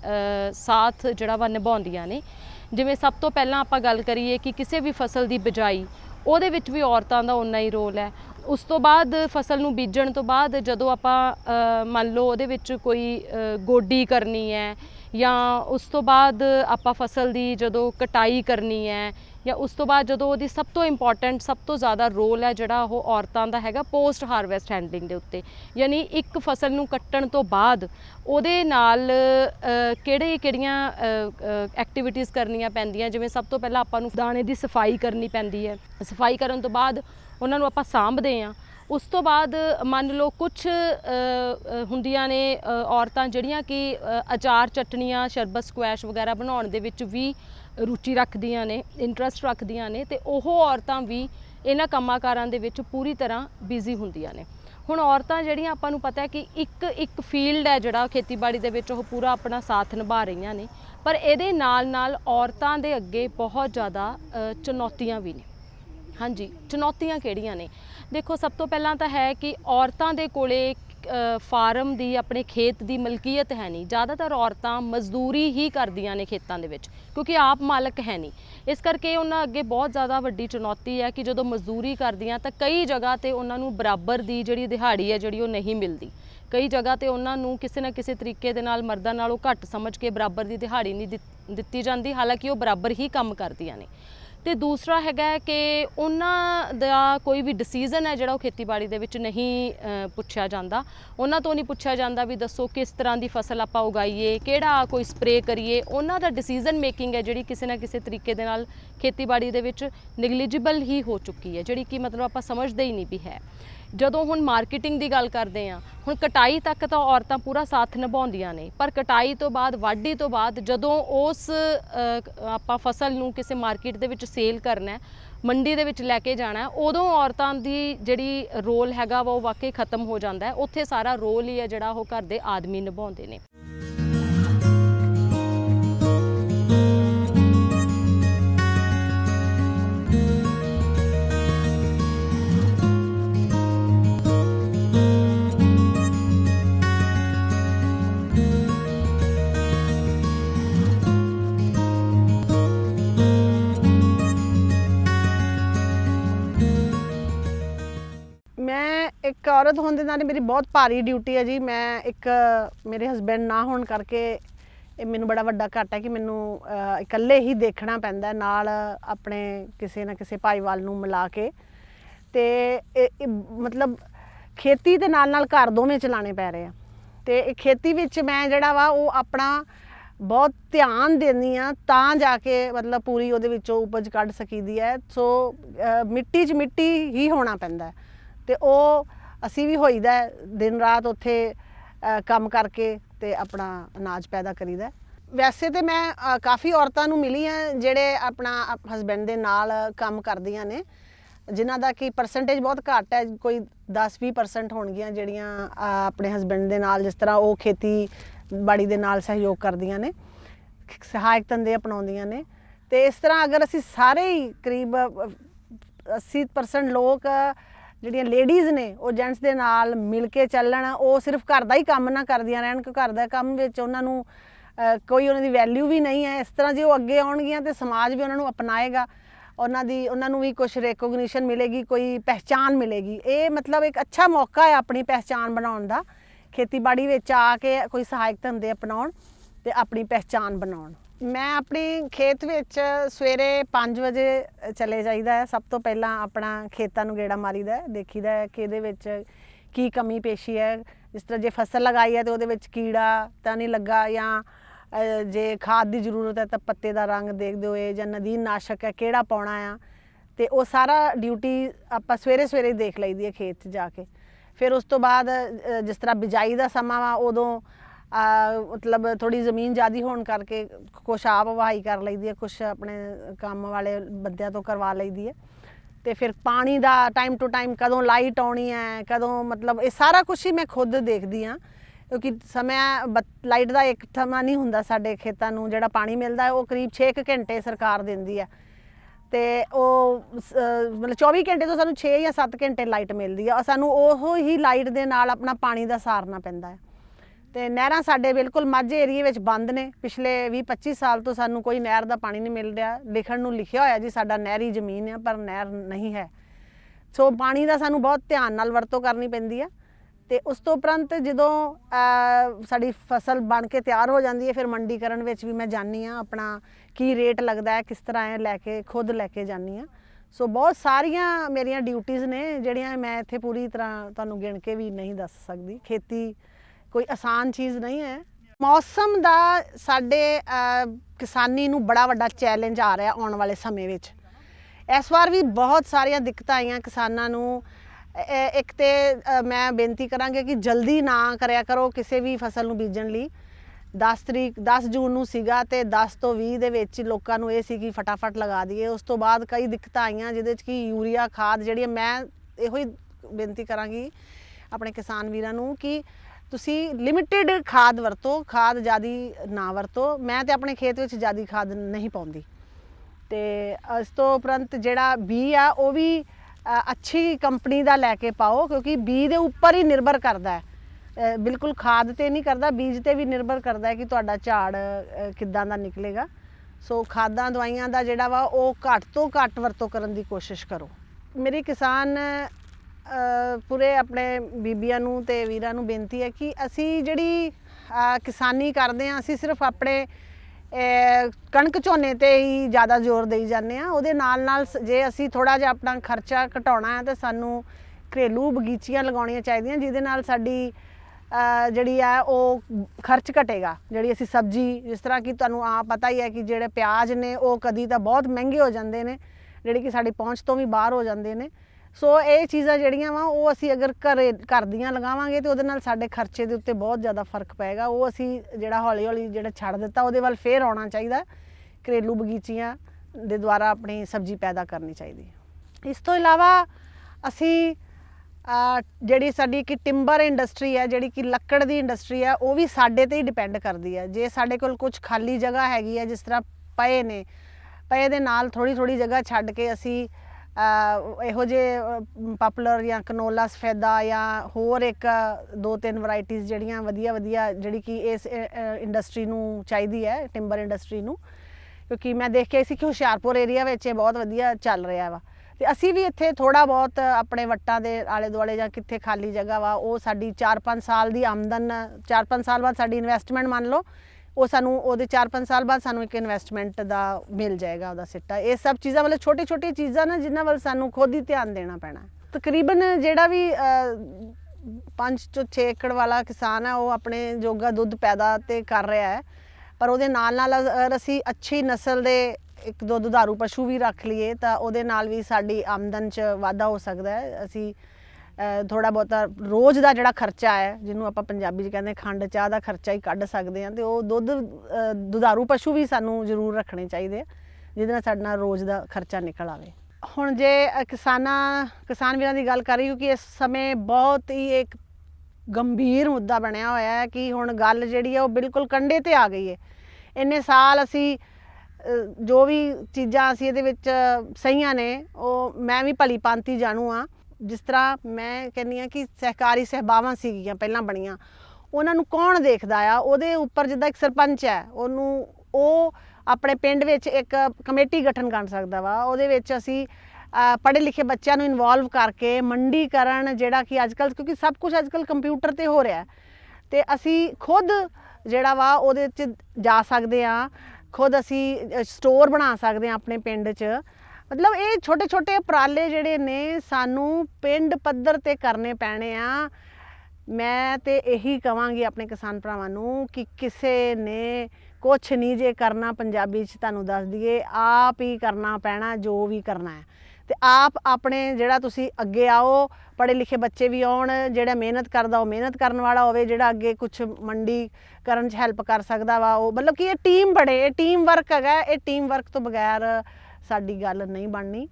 ਸਾਥ ਜਿਹੜਾ ਵਾ ਨਿਭਾਉਂਦੀਆਂ ਨੇ। ਜਿਵੇਂ ਸਭ ਤੋਂ ਪਹਿਲਾਂ ਆਪਾਂ ਗੱਲ ਕਰੀਏ ਕਿ ਕਿਸੇ ਵੀ ਫਸਲ ਦੀ ਬਿਜਾਈ, ਉਹਦੇ ਵਿੱਚ ਵੀ ਔਰਤਾਂ ਦਾ ਉਨਾ ਹੀ ਰੋਲ ਹੈ। ਉਸ ਤੋਂ ਬਾਅਦ ਫਸਲ ਨੂੰ ਬੀਜਣ ਤੋਂ ਬਾਅਦ ਜਦੋਂ ਆਪਾਂ ਮੰਨ ਲਓ ਉਹਦੇ ਵਿੱਚ ਕੋਈ ਗੋਡੀ ਕਰਨੀ ਹੈ ਜਾਂ ਉਸ ਤੋਂ ਬਾਅਦ ਆਪਾਂ ਫਸਲ ਦੀ ਜਦੋਂ ਕਟਾਈ ਕਰਨੀ ਹੈ ਜਾਂ ਉਸ ਤੋਂ ਬਾਅਦ ਜਦੋਂ ਉਹਦੀ ਸਭ ਤੋਂ ਇੰਪੋਰਟੈਂਟ ਸਭ ਤੋਂ ਜ਼ਿਆਦਾ ਰੋਲ ਹੈ ਜਿਹੜਾ ਉਹ ਔਰਤਾਂ ਦਾ ਹੈਗਾ ਪੋਸਟ ਹਾਰਵੈਸਟ ਹੈਂਡਲਿੰਗ ਦੇ ਉੱਤੇ। ਯਾਨੀ ਇੱਕ ਫਸਲ ਨੂੰ ਕੱਟਣ ਤੋਂ ਬਾਅਦ ਉਹਦੇ ਨਾਲ ਕਿਹੜੇ ਕਿਹੜੀਆਂ ਐਕਟੀਵਿਟੀਜ਼ ਕਰਨੀਆਂ ਪੈਂਦੀਆਂ? ਜਿਵੇਂ ਸਭ ਤੋਂ ਪਹਿਲਾਂ ਆਪਾਂ ਨੂੰ ਦਾਣੇ ਦੀ ਸਫ਼ਾਈ ਕਰਨੀ ਪੈਂਦੀ ਹੈ। ਸਫ਼ਾਈ ਕਰਨ ਤੋਂ ਬਾਅਦ ਉਹਨਾਂ ਨੂੰ ਆਪਾਂ ਸਾਂਭਦੇ ਹਾਂ। ਉਸ ਤੋਂ ਬਾਅਦ ਮੰਨ ਲਓ ਕੁਝ ਹੁੰਦੀਆਂ ਨੇ ਔਰਤਾਂ ਜਿਹੜੀਆਂ ਕਿ ਅਚਾਰ ਚਟਣੀਆਂ, ਸ਼ਰਬਤ ਸਕੁਐਸ਼ ਵਗੈਰਾ ਬਣਾਉਣ ਦੇ ਵਿੱਚ ਵੀ ਰੁਚੀ ਰੱਖਦੀਆਂ ਨੇ ਇੰਟਰਸਟ ਰੱਖਦੀਆਂ ਨੇ ਤੇ ਉਹ ਔਰਤਾਂ ਵੀ ਇਹਨਾਂ ਕੰਮਾਂ ਕਾਰਾਂ ਦੇ ਵਿੱਚ ਪੂਰੀ ਤਰ੍ਹਾਂ ਬਿਜ਼ੀ ਹੁੰਦੀਆਂ ਨੇ। ਹੁਣ ਔਰਤਾਂ ਜਿਹੜੀਆਂ ਆਪਾਂ ਨੂੰ ਪਤਾ ਹੈ ਕਿ ਇੱਕ ਇੱਕ ਫੀਲਡ ਹੈ ਜਿਹੜਾ ਖੇਤੀਬਾੜੀ ਦੇ ਵਿੱਚ ਉਹ ਪੂਰਾ ਆਪਣਾ ਸਾਥ ਨਿਭਾ ਰਹੀਆਂ ਨੇ, ਪਰ ਇਹਦੇ ਨਾਲ ਨਾਲ ਔਰਤਾਂ ਦੇ ਅੱਗੇ ਬਹੁਤ ਜ਼ਿਆਦਾ ਚੁਣੌਤੀਆਂ ਵੀ ਨੇ। ਹਾਂਜੀ, ਚੁਣੌਤੀਆਂ ਕਿਹੜੀਆਂ ਨੇ? ਦੇਖੋ, ਸਭ ਤੋਂ ਪਹਿਲਾਂ ਤਾਂ ਹੈ ਕਿ ਔਰਤਾਂ ਦੇ ਕੋਲੇ ਫਾਰਮ ਦੀ, ਆਪਣੇ ਖੇਤ ਦੀ ਮਲਕੀਅਤ ਹੈ ਨਹੀਂ। ਜ਼ਿਆਦਾਤਰ ਔਰਤਾਂ ਮਜ਼ਦੂਰੀ ਹੀ ਕਰਦੀਆਂ ਨੇ ਖੇਤਾਂ ਦੇ ਵਿੱਚ, ਕਿਉਂਕਿ ਆਪ ਮਾਲਕ ਹੈ ਨਹੀਂ। ਇਸ ਕਰਕੇ ਉਹਨਾਂ ਅੱਗੇ ਬਹੁਤ ਜ਼ਿਆਦਾ ਵੱਡੀ ਚੁਣੌਤੀ ਹੈ ਕਿ ਜਦੋਂ ਮਜ਼ਦੂਰੀ ਕਰਦੀਆਂ ਤਾਂ ਕਈ ਜਗ੍ਹਾ ਤੇ ਉਹਨਾਂ ਨੂੰ ਬਰਾਬਰ ਦੀ ਜਿਹੜੀ ਦਿਹਾੜੀ ਹੈ, ਜਿਹੜੀ ਉਹ ਨਹੀਂ ਮਿਲਦੀ। ਕਈ ਜਗ੍ਹਾ ਤੇ ਉਹਨਾਂ ਨੂੰ ਕਿਸੇ ਨਾ ਕਿਸੇ ਤਰੀਕੇ ਦੇ ਨਾਲ ਮਰਦਾਂ ਨਾਲੋਂ ਘੱਟ ਸਮਝ ਕੇ ਬਰਾਬਰ ਦੀ ਦਿਹਾੜੀ ਨਹੀਂ ਦਿੱਤ- ਦਿੱਤੀ ਜਾਂਦੀ, ਹਾਲਾਂਕਿ ਉਹ ਬਰਾਬਰ ਹੀ ਕੰਮ ਕਰਦੀਆਂ ਨੇ। ਤੇ ਦੂਸਰਾ ਹੈਗਾ ਕਿ ਉਹਨਾਂ ਦਾ ਕੋਈ ਵੀ ਡਿਸੀਜਨ ਹੈ ਜਿਹੜਾ ਉਹ ਖੇਤੀਬਾੜੀ ਦੇ ਵਿੱਚ ਨਹੀਂ ਪੁੱਛਿਆ ਜਾਂਦਾ। ਉਹਨਾਂ ਤੋਂ ਨਹੀਂ ਪੁੱਛਿਆ ਜਾਂਦਾ ਵੀ ਦੱਸੋ ਕਿਸ ਤਰ੍ਹਾਂ ਦੀ ਫਸਲ ਆਪਾਂ ਉਗਾਈਏ, ਕਿਹੜਾ ਕੋਈ ਸਪਰੇਅ ਕਰੀਏ। ਉਹਨਾਂ ਦਾ ਡਿਸੀਜਨ ਮੇਕਿੰਗ ਹੈ ਜਿਹੜੀ ਕਿਸੇ ਨਾ ਕਿਸੇ ਤਰੀਕੇ ਦੇ ਨਾਲ ਖੇਤੀਬਾੜੀ ਦੇ ਵਿੱਚ ਨੈਗਲੀਜੀਬਲ ਹੀ ਹੋ ਚੁੱਕੀ ਹੈ, ਜਿਹੜੀ ਕਿ ਮਤਲਬ ਆਪਾਂ ਸਮਝਦੇ ਹੀ ਨਹੀਂ ਵੀ ਹੈ। ਜਦੋਂ ਹੁਣ ਮਾਰਕੀਟਿੰਗ ਦੀ ਗੱਲ ਕਰਦੇ ਆ ਹੁਣ ਕਟਾਈ ਤੱਕ ਤਾਂ ਔਰਤਾਂ ਪੂਰਾ ਸਾਥ ਨਿਭਾਉਂਦੀਆਂ ਨੇ, ਪਰ ਕਟਾਈ ਤੋਂ ਬਾਅਦ, ਵਾਢੀ ਤੋਂ ਬਾਅਦ ਜਦੋਂ ਉਸ ਆਪਾਂ ਫਸਲ ਨੂੰ ਕਿਸੇ ਮਾਰਕੀਟ ਦੇ ਵਿੱਚ ਸੇਲ ਕਰਨਾ ਮੰਡੀ ਦੇ ਵਿੱਚ ਲੈ ਕੇ ਜਾਣਾ ਉਦੋਂ ਔਰਤਾਂ ਦੀ ਜਿਹੜੀ ਰੋਲ ਹੈਗਾ ਵਾ ਉਹ ਵਾਕਈ ਖਤਮ ਹੋ ਜਾਂਦਾ ਹੈ। ਉੱਥੇ ਸਾਰਾ ਰੋਲ ਹੀ ਹੈ ਜਿਹੜਾ ਉਹ ਘਰ ਦੇ ਆਦਮੀ ਨਿਭਾਉਂਦੇ ਨੇ। ਮੈਂ ਇੱਕ ਔਰਤ ਹੋਣ ਦੇ ਨਾਤੇ ਮੇਰੀ ਬਹੁਤ ਭਾਰੀ ਡਿਊਟੀ ਹੈ ਜੀ। ਮੈਂ ਇੱਕ, ਮੇਰੇ ਹਸਬੰਡ ਨਾ ਹੋਣ ਕਰਕੇ ਇਹ ਮੈਨੂੰ ਬੜਾ ਵੱਡਾ ਘਾਟਾ ਹੈ ਕਿ ਮੈਨੂੰ ਇਕੱਲੇ ਹੀ ਦੇਖਣਾ ਪੈਂਦਾ ਨਾਲ ਆਪਣੇ ਕਿਸੇ ਨਾ ਕਿਸੇ ਭਾਈਵਾਲ ਨੂੰ ਮਿਲਾ ਕੇ। ਤੇ ਇਹ- ਮਤਲਬ ਖੇਤੀ ਦੇ ਨਾਲ ਨਾਲ ਘਰ ਦੋਵੇਂ ਚਲਾਣੇ ਪੈ ਰਹੇ ਆ। ਤੇ ਇਹ ਖੇਤੀ ਵਿੱਚ ਮੈਂ ਜਿਹੜਾ ਵਾ, ਉਹ ਆਪਣਾ ਬਹੁਤ ਧਿਆਨ ਦਿੰਦੀ ਆ ਤਾਂ ਜਾ ਕੇ ਮਤਲਬ ਪੂਰੀ ਉਹਦੇ ਵਿੱਚੋਂ ਉਪਜ ਕੱਢ ਸਕੀਦੀ ਹੈ। ਸੋ ਮਿੱਟੀ 'ਚ ਮਿੱਟੀ ਹੀ ਹੋਣਾ ਪੈਂਦਾ ਹੈ। ਤੇ ਉਹ ਅਸੀਂ ਵੀ ਹੋਈਦਾ ਦਿਨ ਰਾਤ ਉੱਥੇ ਕੰਮ ਕਰਕੇ ਤੇ ਆਪਣਾ ਅਨਾਜ ਪੈਦਾ ਕਰੀਦਾ ਵੈਸੇ ਤੇ ਮੈਂ ਕਾਫੀ ਔਰਤਾਂ ਨੂੰ ਮਿਲੀ ਆ ਜਿਹੜੇ ਆਪਣਾ ਹਸਬੰਡ ਦੇ ਨਾਲ ਕੰਮ ਕਰਦੀਆਂ ਨੇ ਜਿਨ੍ਹਾਂ ਦਾ ਕਿ ਪਰਸੈਂਟੇਜ ਬਹੁਤ ਘੱਟ ਹੈ ਕੋਈ 10-20% ਹੋਣਗੀਆਂ ਜਿਹੜੀਆਂ ਆਪਣੇ ਹਸਬੰਡ ਦੇ ਨਾਲ ਜਿਸ ਤਰ੍ਹਾਂ ਉਹ ਖੇਤੀ ਬਾੜੀ ਦੇ ਨਾਲ ਸਹਿਯੋਗ ਕਰਦੀਆਂ ਨੇ ਸਹਾਇਕ ਧੰਦੇ ਅਪਣਾਉਂਦੀਆਂ ਨੇ। ਤੇ ਇਸ ਤਰ੍ਹਾਂ ਅਗਰ ਅਸੀਂ ਸਾਰੇ ਹੀ ਕਰੀਬ ਅਹ, 80% ਲੋਕ ਜਿਹੜੀਆਂ ਲੇਡੀਜ਼ ਨੇ, ਉਹ ਜੈਂਟਸ ਦੇ ਨਾਲ ਮਿਲ ਕੇ ਚੱਲਣ, ਉਹ ਸਿਰਫ ਘਰ ਦਾ ਹੀ ਕੰਮ ਨਾ ਕਰਦੀਆਂ ਰਹਿਣ ਕਿ ਘਰ ਦਾ ਕੰਮ ਵਿੱਚ ਉਹਨਾਂ ਨੂੰ ਕੋਈ ਉਹਨਾਂ ਦੀ ਵੈਲਿਊ ਵੀ ਨਹੀਂ ਹੈ। ਇਸ ਤਰ੍ਹਾਂ ਜੇ ਉਹ ਅੱਗੇ ਆਉਣਗੀਆਂ ਤੇ ਸਮਾਜ ਵੀ ਉਹਨਾਂ ਨੂੰ ਅਪਣਾਏਗਾ। ਉਹਨਾਂ ਦੀ, ਉਹਨਾਂ ਨੂੰ ਵੀ ਕੁਝ ਰੈਕੋਗਨੀਸ਼ਨ ਮਿਲੇਗੀ, ਕੋਈ ਪਹਿਚਾਨ ਮਿਲੇਗੀ। ਇਹ ਮਤਲਬ ਇੱਕ ਅੱਛਾ ਮੌਕਾ ਹੈ ਆਪਣੀ ਪਹਿਚਾਨ ਬਣਾਉਣ ਦਾ। ਖੇਤੀਬਾੜੀ ਵਿੱਚ ਆ ਕੇ ਕੋਈ ਸਹਾਇਕ ਧੰਦੇ ਅਪਣਾਉਣ ਤੇ ਆਪਣੀ ਪਹਿਚਾਨ ਬਣਾਉਣ। ਮੈਂ ਆਪਣੀ ਖੇਤ ਵਿੱਚ ਸਵੇਰੇ 5 ਵਜੇ ਚਲੇ ਜਾਈਦਾ ਹੈ। ਸਭ ਤੋਂ ਪਹਿਲਾਂ ਆਪਣਾ ਖੇਤਾਂ ਨੂੰ ਗੇੜਾ ਮਾਰੀਦਾ ਹੈ। ਦੇਖੀਦਾ ਹੈ ਕਿ ਇਹਦੇ ਵਿੱਚ ਕੀ ਕਮੀ ਪੇਸ਼ੀ ਹੈ। ਜਿਸ ਤਰ੍ਹਾਂ ਜੇ ਫਸਲ ਲਗਾਈ ਹੈ ਤੇ ਉਹਦੇ ਵਿੱਚ ਕੀੜਾ ਤਾਂ ਨਹੀਂ ਲੱਗਾ ਜਾਂ ਜੇ ਖਾਦ ਦੀ ਜ਼ਰੂਰਤ ਹੈ ਤਾਂ ਪੱਤੇ ਦਾ ਰੰਗ ਦੇਖਦੇ ਹੋਏ ਜਾਂ ਨਦੀਨ ਨਾਸ਼ਕ ਹੈ, ਕਿਹੜਾ ਪਾਉਣਾ ਆ। ਤੇ ਉਹ ਸਾਰਾ ਡਿਊਟੀ ਆਪਾਂ ਸਵੇਰੇ ਸਵੇਰੇ ਹੀ ਦੇਖ ਲਈਦੀ ਹੈ ਖੇਤ 'ਚ ਜਾ ਕੇ। ਫਿਰ ਉਸ ਤੋਂ ਬਾਅਦ ਜਿਸ ਤਰ੍ਹਾਂ ਬਿਜਾਈ ਦਾ ਸਮਾਂ ਵਾ, ਉਦੋਂ ਮਤਲਬ ਥੋੜੀ ਜ਼ਮੀਨ ਜ਼ਿਆਦੀ ਹੋਣ ਕਰਕੇ ਕੁਛ ਆਪ ਵਹਾਈ ਕਰ ਲਈਦੀ ਹੈ, ਕੁਛ ਆਪਣੇ ਕੰਮ ਵਾਲੇ ਬੰਦਿਆਂ ਤੋਂ ਕਰਵਾ ਲਈਦੀ ਹੈ। ਤੇ ਫਿਰ ਪਾਣੀ ਦਾ ਟਾਈਮ ਟੂ ਟਾਈਮ ਕਦੋਂ ਲਾਈਟ ਆਉਣੀ ਹੈ, ਕਦੋਂ ਮਤਲਬ ਇਹ ਸਾਰਾ ਕੁਝ ਹੀ ਮੈਂ ਖੁਦ ਦੇਖਦੀ ਆ ਕਿਉਂਕਿ ਸਮਾਂ ਲਾਈਟ ਦਾ ਇੱਕ ਸਮਾਂ ਨਹੀਂ ਹੁੰਦਾ ਸਾਡੇ ਖੇਤਾਂ ਨੂੰ, ਜਿਹੜਾ ਪਾਣੀ ਮਿਲਦਾ ਉਹ ਕਰੀਬ 6 ਘੰਟੇ ਸਰਕਾਰ ਦਿੰਦੀ ਹੈ। ਤੇ ਉਹ ਮਤਲਬ 24 ਘੰਟੇ ਤੋਂ ਸਾਨੂੰ 6 ਜਾਂ 7 ਘੰਟੇ ਲਾਈਟ ਮਿਲਦੀ ਆ ਔਰ ਸਾਨੂੰ ਉਹ ਹੀ ਲਾਈਟ ਦੇ ਨਾਲ ਆਪਣਾ ਪਾਣੀ ਦਾ ਸਾਰਨਾ ਪੈਂਦਾ ਹੈ। ਤੇ ਨਹਿਰਾਂ ਸਾਡੇ ਬਿਲਕੁਲ ਮਾਝੇ ਏਰੀਏ ਵਿੱਚ ਬੰਦ ਨੇ। ਪਿਛਲੇ 20 25 ਸਾਲ ਤੋਂ ਸਾਨੂੰ ਕੋਈ ਨਹਿਰ ਦਾ ਪਾਣੀ ਨਹੀਂ ਮਿਲ ਰਿਹਾ। ਲਿਖਣ ਨੂੰ ਲਿਖਿਆ ਹੋਇਆ ਜੀ, ਸਾਡਾ ਨਹਿਰੀ ਜ਼ਮੀਨ ਹੈ ਪਰ ਨਹਿਰ ਨਹੀਂ ਹੈ। ਸੋ ਪਾਣੀ ਦਾ ਸਾਨੂੰ ਬਹੁਤ ਧਿਆਨ ਨਾਲ ਵਰਤੋਂ ਕਰਨੀ ਪੈਂਦੀ ਹੈ ਤੇ ਉਸ ਤੋਂ ਉਪਰੰਤ ਜਦੋਂ ਸਾਡੀ ਫਸਲ ਬਣ ਕੇ ਤਿਆਰ ਹੋ ਜਾਂਦੀ ਹੈ, ਫਿਰ ਮੰਡੀਕਰਨ ਵਿੱਚ ਵੀ ਮੈਂ ਜਾਣੀ ਆ ਆਪਣਾ ਕੀ ਰੇਟ ਲੱਗਦਾ ਹੈ, ਕਿਸ ਤਰ੍ਹਾਂ ਹੈ ਲੈ ਕੇ, ਖੁਦ ਲੈ ਕੇ ਜਾਣੀ ਆ ਸੋ ਬਹੁਤ ਸਾਰੀਆਂ ਮੇਰੀਆਂ ਡਿਊਟੀਆਂ ਨੇ, ਜਿਹੜੀਆਂ ਮੈਂ ਇੱਥੇ ਪੂਰੀ ਤਰ੍ਹਾਂ ਤੁਹਾਨੂੰ ਗਿਣ ਕੇ ਵੀ ਨਹੀਂ ਦੱਸ ਸਕਦੀ। ਖੇਤੀ ਕੋਈ ਆਸਾਨ ਚੀਜ਼ ਨਹੀਂ ਹੈ। ਮੌਸਮ ਦਾ ਸਾਡੇ ਕਿਸਾਨੀ ਨੂੰ ਬੜਾ ਵੱਡਾ ਚੈਲੰਜ ਆ ਰਿਹਾ ਆਉਣ ਵਾਲੇ ਸਮੇਂ ਵਿੱਚ। ਇਸ ਵਾਰ ਵੀ ਬਹੁਤ ਸਾਰੀਆਂ ਦਿੱਕਤਾਂ ਆਈਆਂ ਕਿਸਾਨਾਂ ਨੂੰ। ਇੱਕ ਤੇ ਮੈਂ ਬੇਨਤੀ ਕਰਾਂਗੇ ਕਿ ਜਲਦੀ ਨਾ ਕਰਿਆ ਕਰੋ ਕਿਸੇ ਵੀ ਫਸਲ ਨੂੰ ਬੀਜਣ ਲਈ। 10 ਤਰੀਕ 10 ਜੂਨ ਨੂੰ ਸੀਗਾ ਤੇ 10 ਤੋਂ 20 ਦੇ ਵਿੱਚ ਲੋਕਾਂ ਨੂੰ ਇਹ ਸੀ ਕਿ ਫਟਾਫਟ ਲਗਾ ਦਈਏ। ਉਸ ਤੋਂ ਬਾਅਦ ਕਈ ਦਿੱਕਤਾਂ ਆਈਆਂ ਜਿਹਦੇ ਵਿੱਚ ਕਿ ਯੂਰੀਆ, ਖਾਦ ਜਿਹੜੀ ਮੈਂ ਇਹੋ ਹੀ ਬੇਨਤੀ ਕਰਾਂਗੀ ਆਪਣੇ ਕਿਸਾਨ ਵੀਰਾਂ ਨੂੰ ਕਿ ਤੁਸੀਂ ਲਿਮਿਟਿਡ ਖਾਦ ਵਰਤੋ, ਖਾਦ ਜ਼ਿਆਦੀ ਨਾ ਵਰਤੋ। ਮੈਂ ਤੇ ਆਪਣੇ ਖੇਤ ਵਿੱਚ ਜ਼ਿਆਦੀ ਖਾਦ ਨਹੀਂ ਪਾਉਂਦੀ। ਤੇ ਇਸ ਤੋਂ ਉਪਰੰਤ ਜਿਹੜਾ ਬੀ ਆ, ਉਹ ਵੀ ਅੱਛੀ ਕੰਪਨੀ ਦਾ ਲੈ ਕੇ ਪਾਓ, ਕਿਉਂਕਿ ਬੀ ਦੇ ਉੱਪਰ ਹੀ ਨਿਰਭਰ ਕਰਦਾ ਹੈ। ਬਿਲਕੁਲ ਖਾਦ ਤੇ ਨਹੀਂ ਕਰਦਾ, ਬੀਜ ਤੇ ਵੀ ਨਿਰਭਰ ਕਰਦਾ ਹੈ ਕਿ ਤੁਹਾਡਾ ਝਾੜ ਕਿੱਦਾਂ ਦਾ ਨਿਕਲੇਗਾ। ਸੋ ਖਾਦਾਂ, ਦਵਾਈਆਂ ਦਾ ਜਿਹੜਾ ਵਾ, ਉਹ ਘੱਟ ਤੋਂ ਘੱਟ ਵਰਤੋਂ ਕਰਨ ਦੀ ਕੋਸ਼ਿਸ਼ ਕਰੋ। ਮੇਰੇ ਕਿਸਾਨ ਪੂਰੇ ਆਪਣੇ ਬੀਬੀਆਂ ਨੂੰ ਤੇ ਵੀਰਾਂ ਨੂੰ ਬੇਨਤੀ ਹੈ ਕਿ ਅਸੀਂ ਜਿਹੜੀ ਕਿਸਾਨੀ ਕਰਦੇ ਹਾਂ, ਅਸੀਂ ਸਿਰਫ ਆਪਣੇ ਕਣਕ ਝੋਨੇ ਤੇ ਹੀ ਜ਼ਿਆਦਾ ਜ਼ੋਰ ਦੇਈ ਜਾਂਦੇ ਆ ਉਹਦੇ ਨਾਲ ਨਾਲ ਸ- ਜੇ ਅਸੀਂ ਥੋੜਾ ਜਿਹਾ ਆਪਣਾ ਖਰਚਾ ਘਟਾਉਣਾ ਹੈ, ਤਾਂ ਸਾਨੂੰ ਘਰੇਲੂ ਬਗੀਚੀਆਂ ਲਗਾਉਣੀਆਂ ਚਾਹੀਦੀਆਂ, ਜਿਹਦੇ ਨਾਲ ਸਾਡੀ ਜਿਹੜੀ ਆ ਉਹ ਖਰਚ ਘਟੇਗਾ। ਜਿਹੜੀ ਅਸੀਂ ਸਬਜ਼ੀ, ਜਿਸ ਤਰ੍ਹਾਂ ਕਿ ਤੁਹਾਨੂੰ ਆ ਪਤਾ ਹੀ ਹੈ ਕਿ ਜਿਹੜੇ ਪਿਆਜ਼ ਨੇ, ਉਹ ਕਦੀ ਤਾਂ ਬਹੁਤ ਮਹਿੰਗੇ ਹੋ ਜਾਂਦੇ ਨੇ, ਜਿਹੜੇ ਕਿ ਸਾਡੀ ਪਹੁੰਚ ਤੋਂ ਵੀ ਬਾਹਰ ਹੋ ਜਾਂਦੇ ਨੇ। ਸੋ ਇਹ ਚੀਜ਼ਾਂ ਜਿਹੜੀਆਂ ਵਾ, ਉਹ ਅਸੀਂ ਅਗਰ ਘਰੇ, ਘਰ ਦੀਆਂ ਲਗਾਵਾਂਗੇ ਤੇ ਉਹਦੇ ਨਾਲ ਸਾਡੇ ਖਰਚੇ ਦੇ ਉੱਤੇ ਬਹੁਤ ਜ਼ਿਆਦਾ ਫ਼ਰਕ ਪਏਗਾ। ਉਹ ਅਸੀਂ ਜਿਹੜਾ ਹੌਲੀ ਹੌਲੀ ਜਿਹੜਾ ਛੱਡ ਦਿੱਤਾ, ਉਹਦੇ ਵੱਲ ਫੇਰ ਆਉਣਾ ਚਾਹੀਦਾ। ਘਰੇਲੂ ਬਗੀਚੀਆਂ ਦੇ ਦੁਆਰਾ ਆਪਣੀ ਸਬਜ਼ੀ ਪੈਦਾ ਕਰਨੀ ਚਾਹੀਦੀ। ਇਸ ਤੋਂ ਇਲਾਵਾ ਅਸੀਂ ਜਿਹੜੀ ਸਾਡੀ ਕਿ ਟਿੰਬਰ ਇੰਡਸਟਰੀ ਹੈ, ਜਿਹੜੀ ਕਿ ਲੱਕੜ ਦੀ ਇੰਡਸਟਰੀ ਹੈ, ਉਹ ਵੀ ਸਾਡੇ ਤੇ ਹੀ ਡਿਪੈਂਡ ਕਰਦੀ ਹੈ। ਜੇ ਸਾਡੇ ਕੋਲ ਕੁਝ ਖਾਲੀ ਜਗ੍ਹਾ ਹੈਗੀ ਹੈ, ਜਿਸ ਤਰ੍ਹਾਂ ਪਏ ਨੇ, ਪਏ ਦੇ ਨਾਲ ਥੋੜੀ ਥੋੜੀ ਜਗ੍ਹਾ ਛੱਡ ਕੇ ਅਸੀਂ ਇਹੋ ਜਿਹੇ ਪਪੂਲਰ ਜਾਂ ਕਨੋਲਾ ਸਫੈਦਾ ਜਾਂ ਹੋਰ ਇੱਕ ਦੋ ਤਿੰਨ ਵੈਰਾਈਟੀਆਂ ਜਿਹੜੀਆਂ ਵਧੀਆ ਵਧੀਆ ਜਿਹੜੀ ਕਿ ਇਸ ਇੰਡਸਟਰੀ ਨੂੰ ਚਾਹੀਦੀ ਹੈ ਟਿੰਬਰ ਇੰਡਸਟਰੀ ਨੂੰ। ਕਿਉਂਕਿ ਮੈਂ ਦੇਖ ਕੇ ਸੀ ਕਿ ਹੁਸ਼ਿਆਰਪੁਰ ਏਰੀਆ ਵਿੱਚ ਇਹ ਬਹੁਤ ਵਧੀਆ ਚੱਲ ਰਿਹਾ ਵਾ। ਤੇ ਅਸੀਂ ਵੀ ਇੱਥੇ ਥੋੜਾ ਬਹੁਤ ਆਪਣੇ ਵੱਟਾਂ ਦੇ ਆਲੇ ਦੁਆਲੇ ਜਾਂ ਕਿੱਥੇ ਖਾਲੀ ਜਗ੍ਹਾ ਵਾ, ਉਹ ਸਾਡੀ 4-5 ਸਾਲ ਦੀ ਆਮਦਨ 4-5 ਸਾਲ ਬਾਅਦ ਸਾਡੀ ਇਨਵੈਸਟਮੈਂਟ ਮੰਨ ਲਓ ਉਹ ਸਾਨੂੰ ਉਹਦੇ 4-5 ਸਾਲ ਬਾਅਦ ਸਾਨੂੰ ਇੱਕ ਇਨਵੈਸਟਮੈਂਟ ਦਾ ਮਿਲ ਜਾਏਗਾ ਉਹਦਾ ਸਿੱਟਾ। ਇਹ ਸਭ ਚੀਜ਼ਾਂ ਮਤਲਬ ਛੋਟੀ-ਛੋਟੀ ਚੀਜ਼ਾਂ ਨਾ ਜਿਨ੍ਹਾਂ ਵੱਲ ਸਾਨੂੰ ਖੁਦ ਹੀ ਧਿਆਨ ਦੇਣਾ ਪੈਣਾ। ਤਕਰੀਬਨ ਜਿਹੜਾ ਵੀ 5 ਤੋਂ 6 ਏਕੜ ਵਾਲਾ ਕਿਸਾਨ ਹੈ ਉਹ ਆਪਣੇ ਜੋਗਾ ਦੁੱਧ ਪੈਦਾ ਤੇ ਕਰ ਰਿਹਾ ਹੈ। ਪਰ ਉਹਦੇ ਨਾਲ ਨਾਲ ਅਸੀਂ ਅੱਛੀ ਨਸਲ ਦੇ ਇੱਕ ਦੋ ਦੁਧਾਰੂ ਪਸ਼ੂ ਵੀ ਰੱਖ ਲਈਏ, ਤਾਂ ਉਹਦੇ ਨਾਲ ਵੀ ਸਾਡੀ ਆਮਦਨ 'ਚ ਵਾਧਾ ਹੋ ਸਕਦਾ ਹੈ। ਅਸੀਂ ਥੋੜਾ ਬਹੁਤਾ ਰੋਜ਼ ਦਾ ਜਿਹੜਾ ਖਰਚਾ ਹੈ, ਜਿਹਨੂੰ ਆਪਾਂ ਪੰਜਾਬੀ 'ਚ ਕਹਿੰਦੇ ਖੰਡ ਚਾਹ ਦਾ ਖਰਚਾ ਹੀ ਕੱਢ ਸਕਦੇ ਹਾਂ, ਤੇ ਉਹ ਦੁੱਧ ਦੁਧਾਰੂ ਪਸ਼ੂ ਵੀ ਸਾਨੂੰ ਜ਼ਰੂਰ ਰੱਖਣੇ ਚਾਹੀਦੇ ਆ, ਜਿਹਦੇ ਨਾਲ ਸਾਡਾ ਰੋਜ਼ ਦਾ ਖਰਚਾ ਨਿਕਲ ਆਵੇ। ਹੁਣ ਜੇ ਕਿਸਾਨਾਂ, ਕਿਸਾਨ ਵੀਰਾਂ ਦੀ ਗੱਲ ਕਰ ਕਰੀ ਕਿਉਂਕਿ ਇਸ ਸਮੇਂ ਬਹੁਤ ਹੀ ਇੱਕ ਗੰਭੀਰ ਮੁੱਦਾ ਬਣਿਆ ਹੋਇਆ ਹੈ ਕਿ ਹੁਣ ਗੱਲ ਜਿਹੜੀ ਹੈ ਉਹ ਬਿਲਕੁਲ ਕੰਢੇ ਤੇ ਆ ਗਈ ਹੈ। ਇੰਨੇ ਸਾਲ ਅਸੀਂ ਜੋ ਵੀ ਚੀਜ਼ਾਂ ਅਸੀਂ ਇਹਦੇ ਵਿੱਚ ਸਹੀਆਂ ਨੇ, ਉਹ ਮੈਂ ਵੀ ਭਲੀ ਪਾਂਤੀ ਜਾਣੂ ਆ ਜਿਸ ਤਰ੍ਹਾਂ ਮੈਂ ਕਹਿੰਦੀ ਆ ਕਿ ਸਹਿਕਾਰੀ ਸਹਿਬਾਵਾਂ ਸੀਗੀਆਂ, ਪਹਿਲਾਂ ਬਣੀਆਂ। ਉਹਨਾਂ ਨੂੰ ਕੌਣ ਦੇਖਦਾ ਆ? ਉਹਦੇ ਉੱਪਰ ਜਿੱਦਾਂ ਇੱਕ ਸਰਪੰਚ ਹੈ, ਉਹਨੂੰ ਉਹ ਆਪਣੇ ਪਿੰਡ ਵਿੱਚ ਇੱਕ ਕਮੇਟੀ ਗਠਨ ਕਰ ਸਕਦਾ ਵਾ। ਉਹਦੇ ਵਿੱਚ ਅਸੀਂ ਪੜ੍ਹੇ ਲਿਖੇ ਬੱਚਿਆਂ ਨੂੰ ਇਨਵੋਲਵ ਕਰਕੇ ਮੰਡੀਕਰਨ ਜਿਹੜਾ ਕਿ ਅੱਜਕੱਲ ਕਿਉਂਕਿ ਸਭ ਕੁਝ ਅੱਜਕੱਲ ਕੰਪਿਊਟਰ ਤੇ ਹੋ ਰਿਹਾ। ਹੈ ਤੇ ਅਸੀਂ ਖੁਦ ਜਿਹੜਾ ਵਾ, ਉਹਦੇ 'ਚ ਜਾ ਸਕਦੇ ਆ ਖੁਦ ਅਸੀਂ ਸਟੋਰ ਬਣਾ ਸਕਦੇ ਆ ਆਪਣੇ ਪਿੰਡ 'ਚ। ਮਤਲਬ ਇਹ ਛੋਟੇ ਛੋਟੇ ਉਪਰਾਲੇ ਜਿਹੜੇ ਨੇ ਸਾਨੂੰ ਪਿੰਡ ਪੱਧਰ ਤੇ ਕਰਨੇ ਪੈਣੇ ਆ। ਮੈਂ ਤੇ ਇਹੀ ਕਵਾਂਗੀ ਆਪਣੇ ਕਿਸਾਨ ਭਰਾਵਾਂ ਨੂੰ ਕਿ ਕਿਸੇ ਨੇ ਕੁਛ ਨਹੀਂ ਜੇ ਕਰਨਾ ਪੰਜਾਬੀ 'ਚ ਤੁਹਾਨੂੰ ਦੱਸ ਦਈਏ, ਆਪ ਹੀ ਕਰਨਾ ਪੈਣਾ, ਜੋ ਵੀ ਕਰਨਾ ਹੈ। ਤੇ ਆਪ ਆਪਣੇ ਜਿਹੜਾ ਤੁਸੀਂ ਅੱਗੇ ਆਓ ਪੜ੍ਹੇ ਲਿਖੇ ਬੱਚੇ ਵੀ ਆਉਣ, ਜਿਹੜਾ ਮਿਹਨਤ ਕਰਦਾ ਉਹ ਮਿਹਨਤ ਕਰਨ ਵਾਲਾ ਹੋਵੇ, ਜਿਹੜਾ ਅੱਗੇ ਕੁਝ ਮੰਡੀ ਕਰਨ 'ਚ ਹੈਲਪ ਕਰ ਸਕਦਾ ਵਾ, ਉਹ ਮਤਲਬ ਕਿ ਇਹ ਟੀਮ ਬੜੇ ਇਹ ਟੀਮ ਵਰਕ ਹੈਗਾ, ਇਹ ਟੀਮ ਵਰਕ ਤੋਂ ਬਗੈਰ ਸਾਡੀ ਗੱਲ ਨਹੀਂ ਬਣਨੀ।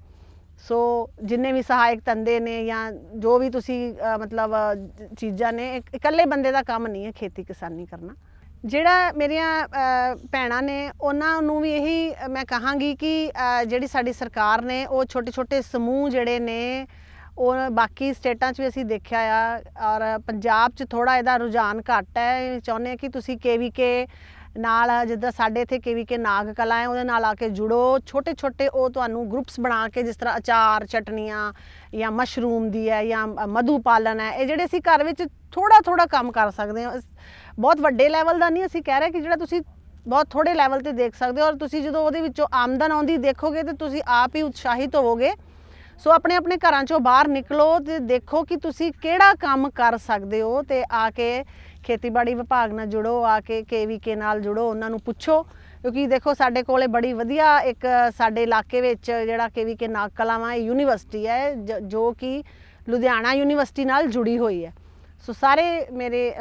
ਸੋ ਜਿੰਨੇ ਵੀ ਸਹਾਇਕ ਧੰਦੇ ਨੇ ਜਾਂ ਜੋ ਵੀ ਤੁਸੀਂ ਮਤਲਬ ਚੀਜ਼ਾਂ ਨੇ ਇਕੱਲੇ ਬੰਦੇ ਦਾ ਕੰਮ ਨਹੀਂ ਹੈ ਖੇਤੀ ਕਿਸਾਨੀ ਕਰਨਾ। ਜਿਹੜਾ ਮੇਰੀਆਂ ਭੈਣਾਂ ਨੇ, ਉਹਨਾਂ ਨੂੰ ਵੀ ਇਹੀ ਮੈਂ ਕਹਾਂਗੀ ਕਿ ਜਿਹੜੀ ਸਾਡੀ ਸਰਕਾਰ ਨੇ, ਉਹ ਛੋਟੇ ਛੋਟੇ ਸਮੂਹ ਜਿਹੜੇ ਨੇ, ਉਹ ਬਾਕੀ ਸਟੇਟਾਂ 'ਚ ਵੀ ਅਸੀਂ ਦੇਖਿਆ ਆ, ਔਰ ਪੰਜਾਬ 'ਚ ਥੋੜਾ ਇਹਦਾ ਰੁਝਾਨ ਘੱਟ ਹੈ। ਚਾਹੁੰਦੇ ਹਾਂ ਕਿ ਤੁਸੀਂ ਕੇਵੀਕੇ ਨਾਲ ਜਿੱਦਾਂ ਸਾਡੇ ਇੱਥੇ ਕੇਵੀਕੇ ਨਾਗ ਕਲਾ ਹੈ, ਉਹਦੇ ਨਾਲ ਆ ਕੇ ਜੁੜੋ। ਛੋਟੇ ਛੋਟੇ ਉਹ ਤੁਹਾਨੂੰ ਗਰੁੱਪਸ ਬਣਾ ਕੇ ਜਿਸ ਤਰ੍ਹਾਂ ਅਚਾਰ ਚਟਨੀਆਂ ਜਾਂ ਮਸ਼ਰੂਮ ਦੀ ਹੈ ਜਾਂ ਮਧੂ ਪਾਲਣ ਹੈ, ਇਹ ਜਿਹੜੇ ਅਸੀਂ ਘਰ ਵਿੱਚ ਥੋੜਾ ਥੋੜਾ ਕੰਮ ਕਰ ਸਕਦੇ ਹਾਂ। ਬਹੁਤ ਵੱਡੇ ਲੈਵਲ ਦਾ ਨਹੀਂ, ਅਸੀਂ ਕਹਿ ਰਹੇ ਕਿ ਜਿਹੜਾ ਤੁਸੀਂ ਬਹੁਤ ਥੋੜੇ ਲੈਵਲ ਤੇ ਦੇਖ ਸਕਦੇ ਹੋ ਔਰ ਤੁਸੀਂ ਜਦੋਂ ਉਹਦੇ ਵਿੱਚੋਂ ਆਮਦਨ ਆਉਂਦੀ ਦੇਖੋਗੇ ਤੇ ਤੁਸੀਂ ਆਪ ਹੀ ਉਤਸ਼ਾਹਿਤ ਹੋਵੋਗੇ। ਸੋ ਆਪਣੇ ਆਪਣੇ ਘਰਾਂ ਚੋਂ ਬਾਹਰ ਨਿਕਲੋ ਤੇ ਦੇਖੋ ਕਿ ਤੁਸੀਂ ਕਿਹੜਾ ਕੰਮ ਕਰ ਸਕਦੇ ਹੋ ਤੇ ਆ ਕੇ ਖੇਤੀਬਾੜੀ ਵਿਭਾਗ ਨਾਲ ਜੁੜੋ, ਆ ਕੇ ਕੇਵੀਕੇ ਨਾਲ ਜੁੜੋ, ਉਹਨਾਂ ਨੂੰ ਪੁੱਛੋ। ਕਿਉਂਕਿ ਦੇਖੋ, ਸਾਡੇ ਕੋਲੇ ਬੜੀ ਵਧੀਆ ਇੱਕ, ਸਾਡੇ ਇਲਾਕੇ ਵਿੱਚ ਜਿਹੜਾ ਕੇਵੀਕੇ ਨਾਗ ਕਲਾਵਾਂ ਯੂਨੀਵਰਸਿਟੀ ਹੈ, ਜ- ਜੋ ਕਿ ਲੁਧਿਆਣਾ ਯੂਨੀਵਰਸਿਟੀ ਨਾਲ ਜੁੜੀ ਹੋਈ ਹੈ। ਸੋ ਸਾਰੇ ਮੇਰੇ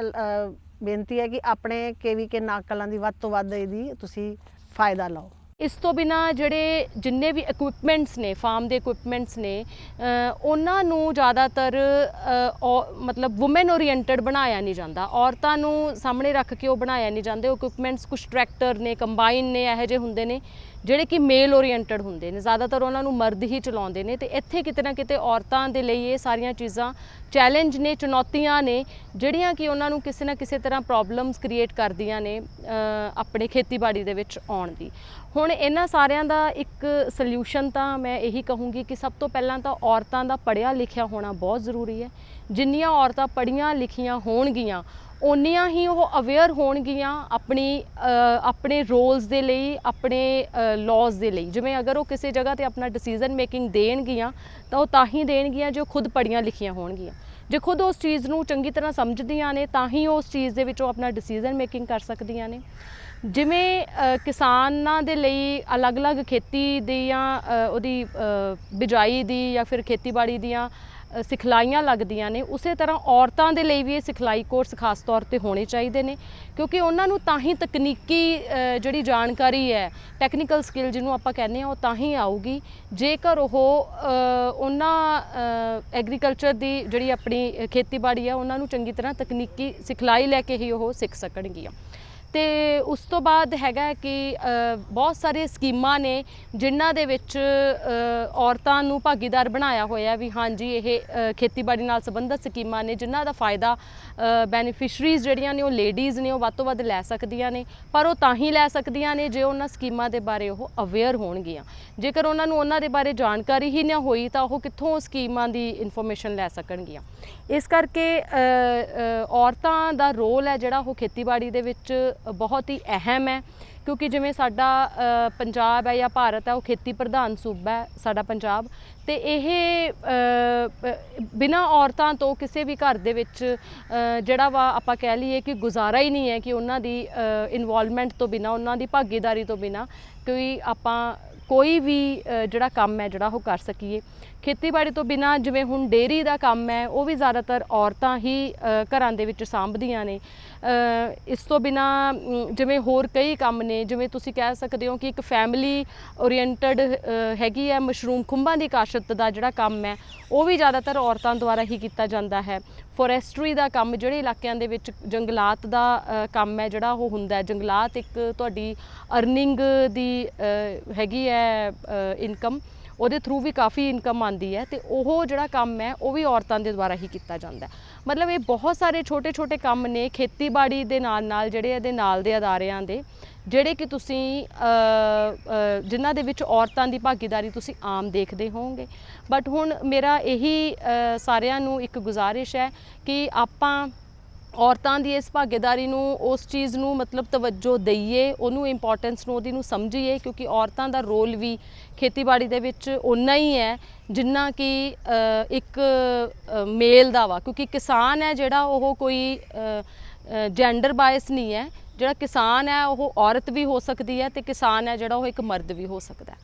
ਬੇਨਤੀ ਹੈ ਕਿ ਆਪਣੇ ਕੇਵੀਕੇ ਨਾਗ ਕਲਾਂ ਦੀ ਵੱਧ ਤੋਂ ਵੱਧ ਇਹਦੀ ਤੁਸੀਂ ਫਾਇਦਾ ਲਓ। ਇਸ ਤੋਂ ਬਿਨਾ ਜਿਹੜੇ ਜਿੰਨੇ ਵੀ ਇਕਵਿਪਮੈਂਟਸ ਨੇ ਫਾਰਮ ਦੇ ਇਕਵਿਪਮੈਂਟਸ ਨੇ ਉਹਨਾਂ ਨੂੰ ਜ਼ਿਆਦਾਤਰ ਮਤਲਬ ਔਮਨ ਓਰੀਐਂਟਡ ਬਣਾਇਆ ਨਹੀਂ ਜਾਂਦਾ। ਔਰਤਾਂ ਨੂੰ ਸਾਹਮਣੇ ਰੱਖ ਕੇ ਉਹ ਬਣਾਇਆ ਨਹੀਂ ਜਾਂਦੇ। ਉਹ ਇਕਵਿਪਮੈਂਟਸ ਕੁਝ ਟਰੈਕਟਰ ਨੇ ਕੰਬਾਈਨ ਨੇ, ਇਹੋ ਜਿਹੇ ਹੁੰਦੇ ਨੇ। ਜਿਹੜੇ ਕਿ ਮੇਲ ਓਰੀਐਂਟਡ ਹੁੰਦੇ ਨੇ, ਜ਼ਿਆਦਾਤਰ ਉਹਨਾਂ ਨੂੰ ਮਰਦ ਹੀ ਚਲਾਉਂਦੇ ਨੇ ਤੇ ਇੱਥੇ ਕਿਤੇ ਨਾ ਕਿਤੇ ਔਰਤਾਂ ਦੇ ਲਈ ਇਹ ਸਾਰੀਆਂ ਚੀਜ਼ਾਂ ਚੈਲੰਜ ਨੇ, ਚੁਣੌਤੀਆਂ ਨੇ, ਜਿਹੜੀਆਂ ਕਿ ਉਹਨਾਂ ਨੂੰ ਕਿਸੇ ਨਾ ਕਿਸੇ ਤਰ੍ਹਾਂ ਪ੍ਰੋਬਲਮਸ ਕ੍ਰੀਏਟ ਕਰਦੀਆਂ ਨੇ ਆਪਣੇ ਖੇਤੀਬਾੜੀ ਦੇ ਵਿੱਚ ਆਉਣ ਦੀ। ਹੁਣ ਇਹਨਾਂ ਸਾਰਿਆਂ ਦਾ ਇੱਕ ਸੋਲੂਸ਼ਨ ਤਾਂ ਮੈਂ ਇਹੀ ਕਹੂੰਗੀ ਕਿ ਸਭ ਤੋਂ ਪਹਿਲਾਂ ਤਾਂ ਔਰਤਾਂ ਦਾ ਪੜ੍ਹਿਆ ਲਿਖਿਆ ਹੋਣਾ ਬਹੁਤ ਜ਼ਰੂਰੀ ਹੈ। ਜਿੰਨੀਆਂ ਔਰਤਾਂ ਪੜ੍ਹੀਆਂ ਲਿਖੀਆਂ ਹੋਣਗੀਆਂ ਓਨੀਆਂ ਹੀ ਉਹ ਅਵੇਅਰ ਹੋਣਗੀਆਂ ਆਪਣੀ ਆਪਣੇ ਰੋਲਸ ਦੇ ਲਈ, ਆਪਣੇ ਲਾਜ਼ ਦੇ ਲਈ। ਜਿਵੇਂ ਅਗਰ ਉਹ ਕਿਸੇ ਜਗ੍ਹਾ ਤੇ ਆਪਣਾ ਡਿਸੀਜਨ ਮੇਕਿੰਗ ਦੇਣਗੀਆਂ, ਤਾਂ ਉਹ ਤਾਂ ਹੀ ਦੇਣਗੀਆਂ ਜੋ ਖੁਦ ਪੜ੍ਹੀਆਂ ਲਿਖੀਆਂ ਹੋਣਗੀਆਂ। ਜੇ ਖੁਦ ਉਸ ਚੀਜ਼ ਨੂੰ ਚੰਗੀ ਤਰ੍ਹਾਂ ਸਮਝਦੀਆਂ ਨੇ, ਤਾਂ ਹੀ ਉਹ ਉਸ ਚੀਜ਼ ਦੇ ਵਿੱਚ ਉਹ ਆਪਣਾ ਡਿਸੀਜਨ ਮੇਕਿੰਗ ਕਰ ਸਕਦੀਆਂ ਨੇ। ਜਿਵੇਂ ਕਿਸਾਨਾਂ ਦੇ ਲਈ ਅਲੱਗ-ਅਲੱਗ ਖੇਤੀ ਦੀਆਂ ਅ, ਉਹਦੀ ਬਿਜਾਈ ਦੀ ਜਾਂ ਫਿਰ ਖੇਤੀਬਾੜੀ ਦੀਆਂ ਸਿਖਲਾਈਆਂ ਲੱਗਦੀਆਂ ਨੇ ਉਸੇ ਤਰ੍ਹਾਂ ਔਰਤਾਂ ਦੇ ਲਈ ਵੀ ਇਹ ਸਿਖਲਾਈ ਕੋਰਸ ਖਾਸ ਤੌਰ ਤੇ ਹੋਣੇ ਚਾਹੀਦੇ ਨੇ ਕਿਉਂਕਿ ਉਹਨਾਂ ਨੂੰ ਤਾਂ ਹੀ ਤਕਨੀਕੀ ਜਿਹੜੀ ਜਾਣਕਾਰੀ ਹੈ ਟੈਕਨੀਕਲ ਸਕਿੱਲ ਜਿਹਨੂੰ ਆਪਾਂ ਕਹਿੰਦੇ ਆ ਉਹ ਤਾਂ ਹੀ ਆਊਗੀ। ਜੇਕਰ ਉਹ ਉਹਨਾਂ ਐਗਰੀਕਲਚਰ ਦੀ ਜਿਹੜੀ ਆਪਣੀ ਖੇਤੀਬਾੜੀ ਹੈ ਉਹਨਾਂ ਨੂੰ ਚੰਗੀ ਤਰ੍ਹਾਂ ਤਕਨੀਕੀ ਸਿਖਲਾਈ ਲੈ ਕੇ ਹੀ ਉਹ ਸਿੱਖ ਸਕਣਗੀਆਂ। ਤੇ ਉਸ ਤੋਂ ਬਾਅਦ ਹੈਗਾ ਕਿ ਬਹੁਤ ਸਾਰੇ ਸਕੀਮਾਂ ਨੇ ਜਿਨ੍ਹਾਂ ਦੇ ਵਿੱਚ ਔਰਤਾਂ ਨੂੰ ਭਾਗੀਦਾਰ ਬਣਾਇਆ ਹੋਇਆ ਵੀ ਹਾਂਜੀ ਇਹ ਖੇਤੀਬਾੜੀ ਨਾਲ ਸੰਬੰਧਿਤ ਸਕੀਮਾਂ ਨੇ ਜਿਨ੍ਹਾਂ ਦਾ ਫਾਇਦਾ ਬੈਨੀਫੀਸ਼ਰੀਜ਼ ਜਿਹੜੀਆਂ ਨੇ ਉਹ ਲੇਡੀਜ਼ ਨੇ ਉਹ ਵੱਧ ਤੋਂ ਵੱਧ ਲੈ ਸਕਦੀਆਂ ਨੇ, ਪਰ ਉਹ ਤਾਂ ਹੀ ਲੈ ਸਕਦੀਆਂ ਨੇ ਜੇ ਉਹਨਾਂ ਸਕੀਮਾਂ ਦੇ ਬਾਰੇ ਉਹ ਅਵੇਅਰ ਹੋਣਗੀਆਂ। ਜੇਕਰ ਉਹਨਾਂ ਨੂੰ ਉਹਨਾਂ ਦੇ ਬਾਰੇ ਜਾਣਕਾਰੀ ਹੀ ਨਾ ਹੋਈ ਤਾਂ ਉਹ ਕਿੱਥੋਂ ਸਕੀਮਾਂ ਦੀ ਇਨਫੋਰਮੇਸ਼ਨ ਲੈ ਸਕਣਗੀਆਂ। ਇਸ ਕਰਕੇ ਔਰਤਾਂ ਦਾ ਰੋਲ ਹੈ ਜਿਹੜਾ ਉਹ ਖੇਤੀਬਾੜੀ ਦੇ ਵਿੱਚ ਬਹੁਤ ਹੀ ਅਹਿਮ ਹੈ, ਕਿਉਂਕਿ ਜਿਵੇਂ ਸਾਡਾ ਪੰਜਾਬ ਹੈ ਜਾਂ ਭਾਰਤ ਹੈ, ਉਹ ਖੇਤੀ ਪ੍ਰਧਾਨ ਸੂਬਾ ਹੈ ਸਾਡਾ ਪੰਜਾਬ ਤੇ ਇਹ ਬਿਨਾ ਔਰਤਾਂ ਤੋਂ ਕਿਸੇ ਵੀ ਘਰ ਦੇ ਵਿੱਚ ਜਿਹੜਾ ਵਾ ਆਪਾਂ ਕਹਿ ਲਈਏ ਕਿ ਗੁਜ਼ਾਰਾ ਹੀ ਨਹੀਂ ਹੈ ਕਿ ਉਹਨਾਂ ਦੀ ਇਨਵੋਲਵਮੈਂਟ ਤੋਂ ਬਿਨਾ, ਉਹਨਾਂ ਦੀ ਭਾਗੀਦਾਰੀ ਤੋਂ ਬਿਨਾ ਕੋਈ ਆਪਾਂ ਕੋਈ ਵੀ ਜਿਹੜਾ ਕੰਮ ਹੈ ਜਿਹੜਾ ਉਹ ਕਰ ਸਕੀਏ। ਖੇਤੀਬਾੜੀ ਤੋਂ ਬਿਨਾ ਜਿਵੇਂ ਹੁਣ ਡੇਅਰੀ ਦਾ ਕੰਮ ਹੈ, ਉਹ ਵੀ ਜ਼ਿਆਦਾਤਰ ਔਰਤਾਂ ਹੀ ਘਰਾਂ ਦੇ ਵਿੱਚ ਸਾਂਭਦੀਆਂ ਨੇ। ਇਸ ਤੋਂ ਬਿਨਾ ਜਿਵੇਂ ਹੋਰ ਕਈ ਕੰਮ ਨੇ, ਜਿਵੇਂ ਤੁਸੀਂ ਕਹਿ ਸਕਦੇ ਹੋ ਕਿ ਇੱਕ ਫੈਮਿਲੀ ਓਰੀਐਂਟਡ ਹੈਗੀ ਹੈ ਮਸ਼ਰੂਮ ਖੁੰਬਾਂ ਦੀ ਕਾਸ਼ਤ ਦਾ ਜਿਹੜਾ ਕੰਮ ਹੈ, ਉਹ ਵੀ ਜ਼ਿਆਦਾਤਰ ਔਰਤਾਂ ਦੁਆਰਾ ਹੀ ਕੀਤਾ ਜਾਂਦਾ ਹੈ। ਫੋਰੈਸਟਰੀ ਦਾ ਕੰਮ ਜਿਹੜੇ ਇਲਾਕਿਆਂ ਦੇ ਵਿੱਚ ਜੰਗਲਾਤ ਦਾ ਕੰਮ ਹੈ, ਜਿਹੜਾ ਉਹ ਹੁੰਦਾ ਹੈ। ਜੰਗਲਾਤ ਇੱਕ ਤੁਹਾਡੀ ਅਰਨਿੰਗ ਦੀ ਹੈਗੀ ਹੈ ਇਨਕਮ ਉਹਦੇ ਥਰੂ ਵੀ ਕਾਫੀ ਇਨਕਮ ਆਉਂਦੀ ਹੈ ਤੇ ਉਹ ਜਿਹੜਾ ਕੰਮ ਹੈ ਉਹ ਵੀ ਔਰਤਾਂ ਦੇ ਦੁਆਰਾ ਹੀ ਕੀਤਾ ਜਾਂਦਾ ਹੈ। ਮਤਲਬ ਇਹ ਬਹੁਤ ਸਾਰੇ ਛੋਟੇ-ਛੋਟੇ ਕੰਮ ਨੇ ਖੇਤੀਬਾੜੀ ਦੇ ਨਾਲ ਨਾਲ ਜਿਹੜੇ ਇਹਦੇ ਨਾਲ ਦੇ ਅਦਾਰਿਆਂ ਦੇ ਜਿਹੜੇ ਕਿ ਤੁਸੀਂ ਅ, ਜਿਨ੍ਹਾਂ ਦੇ ਵਿੱਚ ਔਰਤਾਂ ਦੀ ਭਾਗੀਦਾਰੀ ਤੁਸੀਂ ਆਮ ਦੇਖਦੇ ਹੋਵੋਗੇ। ਬਟ ਹੁਣ ਮੇਰਾ ਇਹੀ ਸਾਰਿਆਂ ਨੂੰ ਇੱਕ ਗੁਜ਼ਾਰਿਸ਼ ਹੈ ਕਿ ਆਪਾਂ ਔਰਤਾਂ ਦੀ ਇਸ ਭਾਗੀਦਾਰੀ ਨੂੰ, ਉਸ ਚੀਜ਼ ਨੂੰ ਮਤਲਬ ਤਵੱਜੋ ਦਈਏ, ਉਹਨੂੰ ਇੰਪੋਰਟੈਂਸ ਨੂੰ, ਉਹਦੀ ਨੂੰ ਸਮਝੀਏ, ਕਿਉਂਕਿ ਔਰਤਾਂ ਦਾ ਰੋਲ ਵੀ ਖੇਤੀਬਾੜੀ ਦੇ ਵਿੱਚ ਉਨਾ ਹੀ ਹੈ, ਜਿੰਨਾ ਕਿ ਇੱਕ ਮੇਲ ਦਾ ਵਾ। ਕਿਉਂਕਿ ਕਿਸਾਨ ਹੈ ਜਿਹੜਾ ਉਹ ਕੋਈ ਜੈਂਡਰ ਬਾਇਸ ਨਹੀਂ ਹੈ। ਜਿਹੜਾ ਕਿਸਾਨ ਹੈ ਉਹ ਔਰਤ ਵੀ ਹੋ ਸਕਦੀ ਹੈ ਤੇ ਕਿਸਾਨ ਹੈ ਜਿਹੜਾ ਉਹ ਇੱਕ ਮਰਦ ਵੀ ਹੋ ਸਕਦਾ ਹੈ।